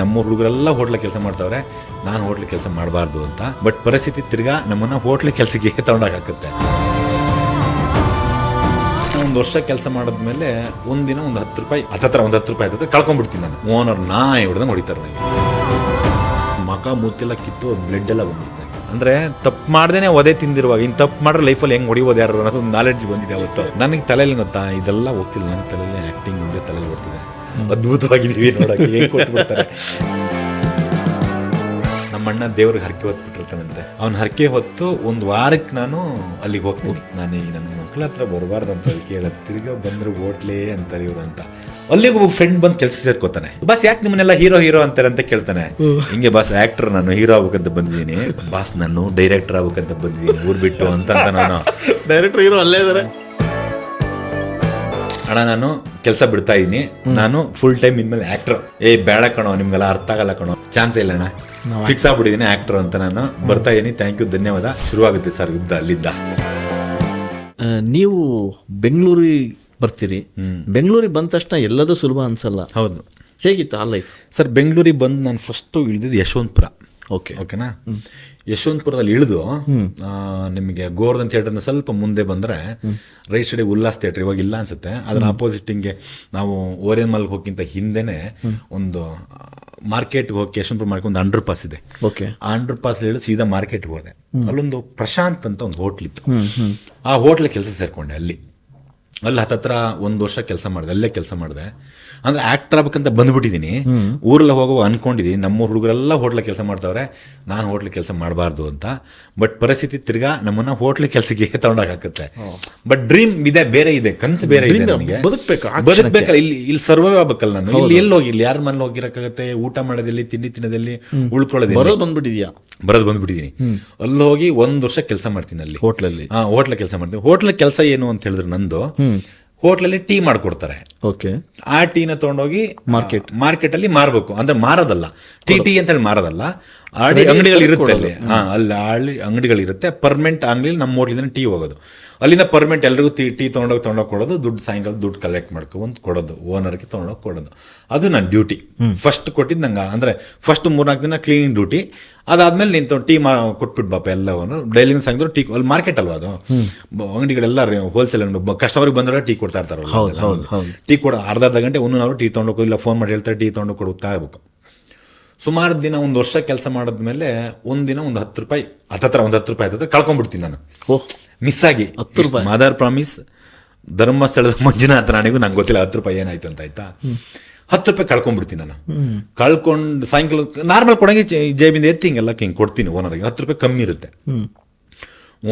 ನಮ್ಮ ಹುಡುಗರೆಲ್ಲ ಹೋಟ್ಲ ಕೆಲಸ ಮಾಡ್ತಾವ್ರೆ. ನಾನು ಹೋಟ್ಲ್ ಕೆಲಸ ಮಾಡಬಾರ್ದು ಅಂತ. ಬಟ್ ಪರಿಸ್ಥಿತಿ ತಿರ್ಗಾ ನಮ್ಮನ್ನ ಹೋಟ್ಲ್ ಕೆಲಸಕ್ಕೆ ತಗೊಂಡಾಗತ್ತೆ ಒಂದು ವರ್ಷ ಕೆಲಸ ಮಾಡಿದ್ಮೇಲೆ ಒಂದಿನ ಒಂದು ಹತ್ತು ರೂಪಾಯಿ, ಹತ್ತತ್ರ ಒಂದು ಹತ್ತು ರೂಪಾಯಿ ಹತ್ತತ್ರ ಕಳ್ಕೊಂಡ್ಬಿಡ್ತೀನಿ ನಾನು. ಓನರ್ ನಾಯಿ ಹೊಡೆದಂಗೆ ಹೊಡಿತಾರೆ ನನಗೆ ಮಕ ಮೂತಿಲ್ಲ ಕಿತ್ತು ಬ್ಲಡ್ ಎಲ್ಲ ಬಂದ್ಬಿಡ್ತಾರೆ ಅಂದ್ರೆ ತಪ್ಪು ಮಾಡ್ದೇನೆ ಒದೆ ತಿಂದಿರುವಾಗ, ಇನ್ ತಪ್ಪು ಮಾಡ್ರೆ ಲೈಫಲ್ಲಿ ಹೆಂಗ್ ಹೊಡಿಬೋದು ಯಾರು ಅನ್ನೋದು ನಾಲೆಡ್ಜ್ ಬಂದಿದೆ ಅವತ್ತು. ನನಗೆ ತಲೆಯಲ್ಲಿ ಗೊತ್ತಾ, ಇದೆಲ್ಲ ಹೋಗ್ತಿಲ್ಲ. ನನ್ನ ತಲೆಯಲ್ಲಿ ಆಕ್ಟಿಂಗ್ ಮುಂದೆ ತಲೆಯಲ್ಲಿ ಬರ್ತಿದೆ ಅದ್ಭುತವಾಗಿದ್ದೀವಿ ನೋಡಕ್ಕೆ ಹೇಗೆ ಕೊಟ್ಬಿಡ್ತಾರೆ. ನಮ್ಮಣ್ಣ ದೇವ್ರಿಗೆ ಹರಕೆ ಹೊತ್ಬಿಟ್ಟಿರ್ತಾನಂತೆ. ಅವ್ನ ಹರಕೆ ಹೊತ್ತು ಒಂದು ವಾರಕ್ಕೆ ನಾನು ಅಲ್ಲಿಗೆ ಹೋಗ್ತೀನಿ. ನಾನು ಈ ನನ್ನ ಮಕ್ಳ ಹತ್ರ ಬರಬಾರ್ದು ಅಂತ ಕೇಳೋದು. ತಿರ್ಗಾ ಬಂದ್ರು ಓಟ್ಲೇ ಅಂತಾರೆ ಇವ್ರು ಅಂತ. ಅಲ್ಲಿಗೆ ಒಬ್ಬ ಫ್ರೆಂಡ್ ಬಂದು ಕೆಲಸ ಸೇರ್ಕೋತಾನೆ. ಬಸ್ ಯಾಕೆ ನಿಮ್ಮನ್ನೆಲ್ಲ ಹೀರೋ ಹೀರೋ ಅಂತಾರೆ? ಅಂತ ಕೇಳ್ತಾನೆ. ಹಿಂಗೆ ಬಾಸ್ ಆಕ್ಟರ್ ನಾನು ಹೀರೋ ಆಗ್ಬೇಕಂತ ಬಂದಿದ್ದೀನಿ. ಬಾಸ್ ನಾನು ಡೈರೆಕ್ಟರ್ ಆಗ್ಬೇಕಂತ ಬಂದಿದ್ದೀನಿ. ಊರ್ ಬಿಟ್ಟು ಅಂತ ಅಂತ ನಾನು. ಡೈರೆಕ್ಟರ್ ಹೀರೋ ಅಲ್ಲೇ ಇದಾರೆ. ಅಣ್ಣ ನಾನು ಕೆಲಸ ಬಿಡ್ತಾ ಇದೀನಿ. ನಾನು ಫುಲ್ ಟೈಮ್ ಇನ್ಮೇಲೆ ಆಕ್ಟರ್ ಏ ಬೇಡ ಕಣೋ ನಿಮ್ಗೆಲ್ಲ ಅರ್ಥ ಆಗಲ್ಲ ಕಣೋ. ಚಾನ್ಸ್ ಇಲ್ಲ ಅಣ್ಣ. ಫಿಕ್ಸ್ ಆಗ್ಬಿಟ್ಟಿದ್ದೀನಿ ಆಕ್ಟರ್ ಅಂತ ನಾನು. ಬರ್ತಾ ಇದ್ದೀನಿ ಥ್ಯಾಂಕ್ ಯು ಧನ್ಯವಾದ. ಶುರುವಾಗುತ್ತೆ ಸರ್ ಯುದ್ಧ ಅಲ್ಲಿದ್ದ. ನೀವು ಬೆಂಗಳೂರಿಗೆ ಬರ್ತೀರಿ. ಬೆಂಗಳೂರಿಗೆ ಬಂದ ತಕ್ಷಣ ಎಲ್ಲದೂ ಸುಲಭ ಅನ್ಸಲ್ಲ. ಹೌದು. ಹೇಗಿತ್ತು ಆ ಲೈಫ್ ಸರ್ ಬೆಂಗಳೂರಿಗೆ ಬಂದು ನಾನು ಫಸ್ಟು ಇಳಿದಿದ್ದು ಯಶವಂತಪುರ. ಓಕೆ ಓಕೆನಾ ಯಶವಂತಪುರದಲ್ಲಿ ಇಳಿದು ನಿಮಗೆ ಗೋರ್ಧನ್ ಥಿಯೇಟರ್ನ ಸ್ವಲ್ಪ ಮುಂದೆ ಬಂದರೆ ರೈಟ್ ಸೈಡ್ ಉಲ್ಲಾಸ್ ಥಿಯೇಟರ್ ಇವಾಗ ಇಲ್ಲ ಅನ್ಸುತ್ತೆ. ಅದರ ಆಪೋಸಿಟ್ ಹಿಂಗೆ ನಾವು ಓರಿಯನ್ ಮಾಲ್ಗೆ ಹೋಗಿಂತ ಹಿಂದೆನೆ ಒಂದು ಮಾರ್ಕೆಟ್ಗೆ ಹೋಗಿ ಯಶವಂತಪುರ ಮಾರ್ಕೆಟ್ ಒಂದು ಅಂಡರ್ ಪಾಸ್ ಇದೆ. ಓಕೆ. ಆ ಅಂಡರ್ ಪಾಸ್ ಹೇಳಿ ಸೀದಾ ಮಾರ್ಕೆಟ್ಗೆ ಹೋದೆ. ಅಲ್ಲೊಂದು ಪ್ರಶಾಂತ್ ಅಂತ ಒಂದು ಹೋಟ್ಲ್ ಇತ್ತು. ಆ ಹೋಟ್ಲ್ ಕೆಲಸ ಸೇರ್ಕೊಂಡೆ ಅಲ್ಲಿ. ಅಲ್ಲಿ ಹತ್ತತ್ರ ಒಂದು ವರ್ಷ ಕೆಲಸ ಮಾಡಿದೆ ಅಲ್ಲೇ ಕೆಲಸ ಮಾಡಿದೆ. ಅಂದ್ರೆ ಆಕ್ಟರ್ ಆಗ್ಬೇಕಂತ ಬಂದ್ಬಿಟ್ಟಿದ್ದೀನಿ ಊರೆಲ್ಲ ಹೋಗುವ ಅನ್ಕೊಂಡಿದ್ದೀನಿ ನಮ್ಮ ಹುಡುಗರೆಲ್ಲ ಹೋಟ್ಲ ಕೆಲಸ ಮಾಡ್ತಾವ್ರೆ. ನಾನು ಹೋಟ್ಲ್ ಕೆಲಸ ಮಾಡಬಾರ್ದು ಅಂತ. ಬಟ್ ಪರಿಸ್ಥಿತಿ ತಿರ್ಗಾ ನಮ್ಮನ್ನ ಹೋಟ್ಲ್ ಕೆಲಸಕ್ಕೆ ತಗೊಂಡಾಗತ್ತೆ ಬಟ್ ಡ್ರೀಮ್ ಇದೆ ಬೇರೆ ಇದೆ ಕನ್ಸು ಬೇರೆ ಇದೆ ನನಗೆ. ಬದುಕ್ಬೇಕು, ಬದುಕ್ಬೇಕಲ್ಲ ಇಲ್ಲಿ ಇಲ್ಲಿ ಸರ್ವೈವ್ ಆಗ್ಬೇಕಲ್ಲ ನಾನು. ಇಲ್ಲಿ ಎಲ್ಲಿ ಹೋಗಿ ಇಲ್ಲಿ ಯಾರ ಮನೇಲಿ ಹೋಗಿರಕ್ಕಾಗತ್ತೆ? ಊಟ ಮಾಡೋದಲ್ಲಿ? ತಿಂಡಿ ತಿನ್ನೋದಲ್ಲಿ? ಉಳ್ಕೊಳ್ಳೋದಿಲ್ಲ? ಬರೋದು ಬಂದ್ಬಿಟ್ಟಿದ್ಯಾ? ಬರೋದು ಬಂದ್ಬಿಟ್ಟಿದ್ದೀನಿ ಅಲ್ಲಿ ಹೋಗಿ ಒಂದ್ ವರ್ಷ ಕೆಲಸ ಮಾಡ್ತೀನಿ ಅಲ್ಲಿ. ಹೋಟ್ಲಲ್ಲಿ? ಹಾ ಹೋಟ್ಲ ಕೆಲಸ ಮಾಡ್ತೀನಿ. ಹೋಟ್ಲ ಕೆಲಸ ಏನು ಅಂತ ಹೇಳಿದ್ರೆ ನಂದು. ಹೋಟ್ಲಲ್ಲಿ ಟೀ ಮಾಡ್ಕೊಡ್ತಾರೆ. ಓಕೆ. ಆ ಟೀನ ತಗೊಂಡೋಗಿ ಮಾರ್ಕೆಟ್ ಮಾರ್ಕೆಟ್ ಅಲ್ಲಿ ಮಾರಬೇಕು. ಅಂದ್ರೆ ಮಾರೋದಲ್ಲ. ಟೀ ಟೀ ಅಂತ ಹೇಳಿ ಮಾರೋದಲ್ಲ ಆಡಿ ಅಂಗಡಿಗಳು ಇರುತ್ತೆ ಅಲ್ಲಿ. ಹಾ ಅಲ್ಲಿ ಆಳಿ ಅಂಗಡಿಗಳಿರುತ್ತೆ ಪರ್ಮೆಂಟ್ ಅಂಗಡಿ ನಮ್ಮ ಹೋಟ್ಲಿಂದ ಟೀ ಹೋಗೋದು. ಅಲ್ಲಿಂದ ಪರ್ಮೆಂಟ್ ಎಲ್ರಿಗೂ ಟೀ ಟೀ ತೊಗೊಂಡೋಗಿ ತೊಗೊಂಡೋಗಿ ಕೊಡೋದು. ದುಡ್ಡು ಸಾಯಂಕಾಲ ದುಡ್ಡು ಕಲೆಕ್ಟ್ ಮಾಡ್ಕೊಂಡು ಕೊಡೋದು. ಓನರ್ಗೆ ತೊಗೊಂಡೋಗಿ ಕೊಡೋದು. ಅದು ನನ್ನ ಡ್ಯೂಟಿ ಫಸ್ಟ್ ಕೊಟ್ಟಿದ್ದು ನಂಗೆ. ಅಂದ್ರೆ ಫಸ್ಟ್ ಮೂರ್ನಾಲ್ಕು ದಿನ ಕ್ಲೀನಿಂಗ್ ಡ್ಯೂಟಿ ಅದಾದ್ಮೇಲೆ ನಿಂತು ಟೀ ಮಾ ಕೊಟ್ಬಿಟ್ಟು ಬಾಪ ಎಲ್ಲವನ್ನು. ಡೈಲಿಂಗ್ ಸಾಯಂಕಾಲ ಟೀ ಅಲ್ಲಿ ಮಾರ್ಕೆಟ್ ಅಲ್ವಾ ಅದು? ಅಂಗಡಿಗಳೆಲ್ಲ ಹೋಲ್ಸೇಲ್ ಕಸ್ಟಮರ್ಗೆ ಬಂದ್ರೆ ಟೀ ಕೊಡ್ತಾ ಇರ್ತಾರಲ್ಲ ಅಲ್ಲೆಲ್ಲ. ಟೀ ಕೊಡ ಅರ್ಧ ಅರ್ಧ ಗಂಟೆ ಒಂದು ನಾವು ಟೀ ತೊಗೊಂಡು ಇಲ್ಲ ಫೋನ್ ಮಾಡಿ ಹೇಳ್ತಾರೆ ಟೀ ತೊಗೊಂಡು ಕೊಡುತ್ತಾ ಇರ್ಬೇಕು. ಸುಮಾರು ದಿನ ಒಂದು ವರ್ಷ ಕೆಲಸ ಮಾಡಿದ್ಮೇಲೆ ಒಂದಿನ ಒಂದು ಹತ್ತು ರೂಪಾಯಿ ಹತ್ತತ್ರ ಒಂದು ಹತ್ತು ರೂಪಾಯಿ ಹತ್ತತ್ರ ಕಳ್ಕೊಂಡ್ಬಿಡ್ತೀನಿ ನಾನು. ಮಿಸ್ ಆಗಿ. ಮದರ್ ಪ್ರಾಮಿಸ್ ಧರ್ಮಸ್ಥಳದ ಮಂಜುನಾಥ ರಾಣಿಗೂ ನಂಗೆ ಗೊತ್ತಿಲ್ಲ ಹತ್ತು ರೂಪಾಯಿ ಏನಾಯ್ತು ಅಂತ ಆಯ್ತಾ? ಹತ್ತು ರೂಪಾಯಿ ಕಳ್ಕೊಂಡ್ಬಿಡ್ತೀನಿ ನಾನು. ಕಳ್ಕೊಂಡು ಸಾಯಂಕಾಲ ನಾರ್ಮಲ್ ಕೊಡಂಗೆ ಜೇಬಿಂದ ಎತ್ತಿ ಹಿಂಗೆಲ್ಲ ಹಿಂಗೆ ಕೊಡ್ತೀನಿ ಓನರ್ಗೆ. ಹತ್ತು ರೂಪಾಯಿ ಕಮ್ಮಿ ಇರುತ್ತೆ.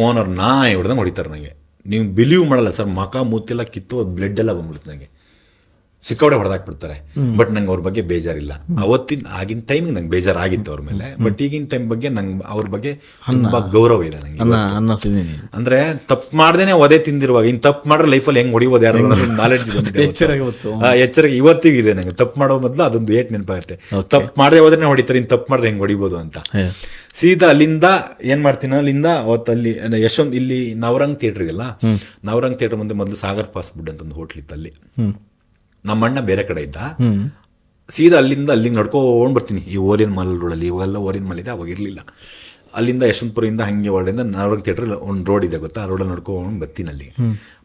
ಓನರ್ ನಾ ಹೊಡೆದಂಗೆ ಹೊಡಿತಾರೆ ನನಗೆ ನೀವು ಬಿಲೀವ್ ಮಾಡಲ್ಲ ಸರ್ ಮಕ ಮೂತಿಲ್ಲ ಕಿತ್ತು ಬ್ಲಡ್ ಎಲ್ಲ ಬಂದ್ಬಿಡುತ್ತೆ ನನಗೆ ಸಿಕ್ಕಾಪಟ್ಟೆ ಹೊಡೆದಾಕ್ಬಿಡ್ತಾರೆ. ಬಟ್ ನಂಗೆ ಅವ್ರ ಬಗ್ಗೆ ಬೇಜಾರಿಲ್ಲ. ಅವತ್ತಿನ ಆಗಿನ ಟೈಮಿಗೆ ನಂಗೆ ಬೇಜಾರಾಗಿತ್ತು ಅವ್ರ ಮೇಲೆ. ಬಟ್ ಈಗಿನ ಟೈಮ್ ಬಗ್ಗೆ ನಂಗೆ ಅವ್ರ ಬಗ್ಗೆ ತುಂಬಾ ಗೌರವ ಇದೆ ನಂಗೆ ಅಂದ್ರೆ ತಪ್ಪು ಮಾಡ್ದೇನೆ ಒದೆ ತಿಂದಿರುವಾಗ ಇನ್ ತಪ್ಪು ಮಾಡ್ರೆ ಲೈಫಲ್ಲಿ ಹೆಂಗ್ ಹೊಡಿಬೋದು ಯಾರು ನಾಲೆಡ್ಜ್ ಎಚ್ಚರಿಕೆ ಇವತ್ತಿಗೂ ಇದೆ ನಂಗೆ. ತಪ್ಪು ಮಾಡೋ ಮೊದಲು ಅದೊಂದು ಏಟ್ ನೆನಪಾಗುತ್ತೆ. ತಪ್ಪು ಮಾಡದೆ ಹೋದ್ರೆ ಹೊಡಿತಾರೆ ಇನ್ ತಪ್ಪು ಮಾಡಿದ್ರೆ ಹೆಂಗ್ ಹೊಡಿಬೋದು ಅಂತ. ಸೀದಾ ಅಲ್ಲಿಂದ ಏನ್ ಮಾಡ್ತೀನಿ ಅಲ್ಲಿಂದ ಅವತ್ತಲ್ಲಿ ಯಶವಂತ್ ಇಲ್ಲಿ ನವರಂಗ್ ಥಿಯೇಟರ್ ಇದೆಯಲ್ಲ ನವರಂಗ್ ಥಿಯೇಟರ್ ಮುಂದೆ ಮೊದಲು ಸಾಗರ್ ಫಾಸ್ಟ್ ಫುಡ್ ಅಂತ ಒಂದು ಹೋಟ್ಲ್ ಇತ್ತು ಅಲ್ಲಿ. ನಮ್ಮ ಅಣ್ಣ ಬೇರೆ ಕಡೆ ಇದ್ದ. ಸೀದಾ ಅಲ್ಲಿಂದ ಅಲ್ಲಿಗೆ ನಡ್ಕೊಂಡು ಬರ್ತೀನಿ. ಈ ಓರಿಯನ್ ಮಾಲ್ ರೋಡಲ್ಲಿ ಇವಾಗೆಲ್ಲ ಓರಿಯನ್ ಮಾಲ್ ಇದೆ ಅವಾಗ ಇರಲಿಲ್ಲ. ಅಲ್ಲಿಂದ ಯಶವಂತಪುರದಿಂದ ಹಂಗೆ ಹೊರಡಿಂದ ನಾರ್ಗ್ ಥಿಯೇಟ್ರ್ ಒಂದು ರೋಡ್ ಇದೆ ಗೊತ್ತಾ? ಆ ರೋಡಲ್ಲಿ ನಡ್ಕೊಂಡು ಬರ್ತೀನಿ ಅಲ್ಲಿ.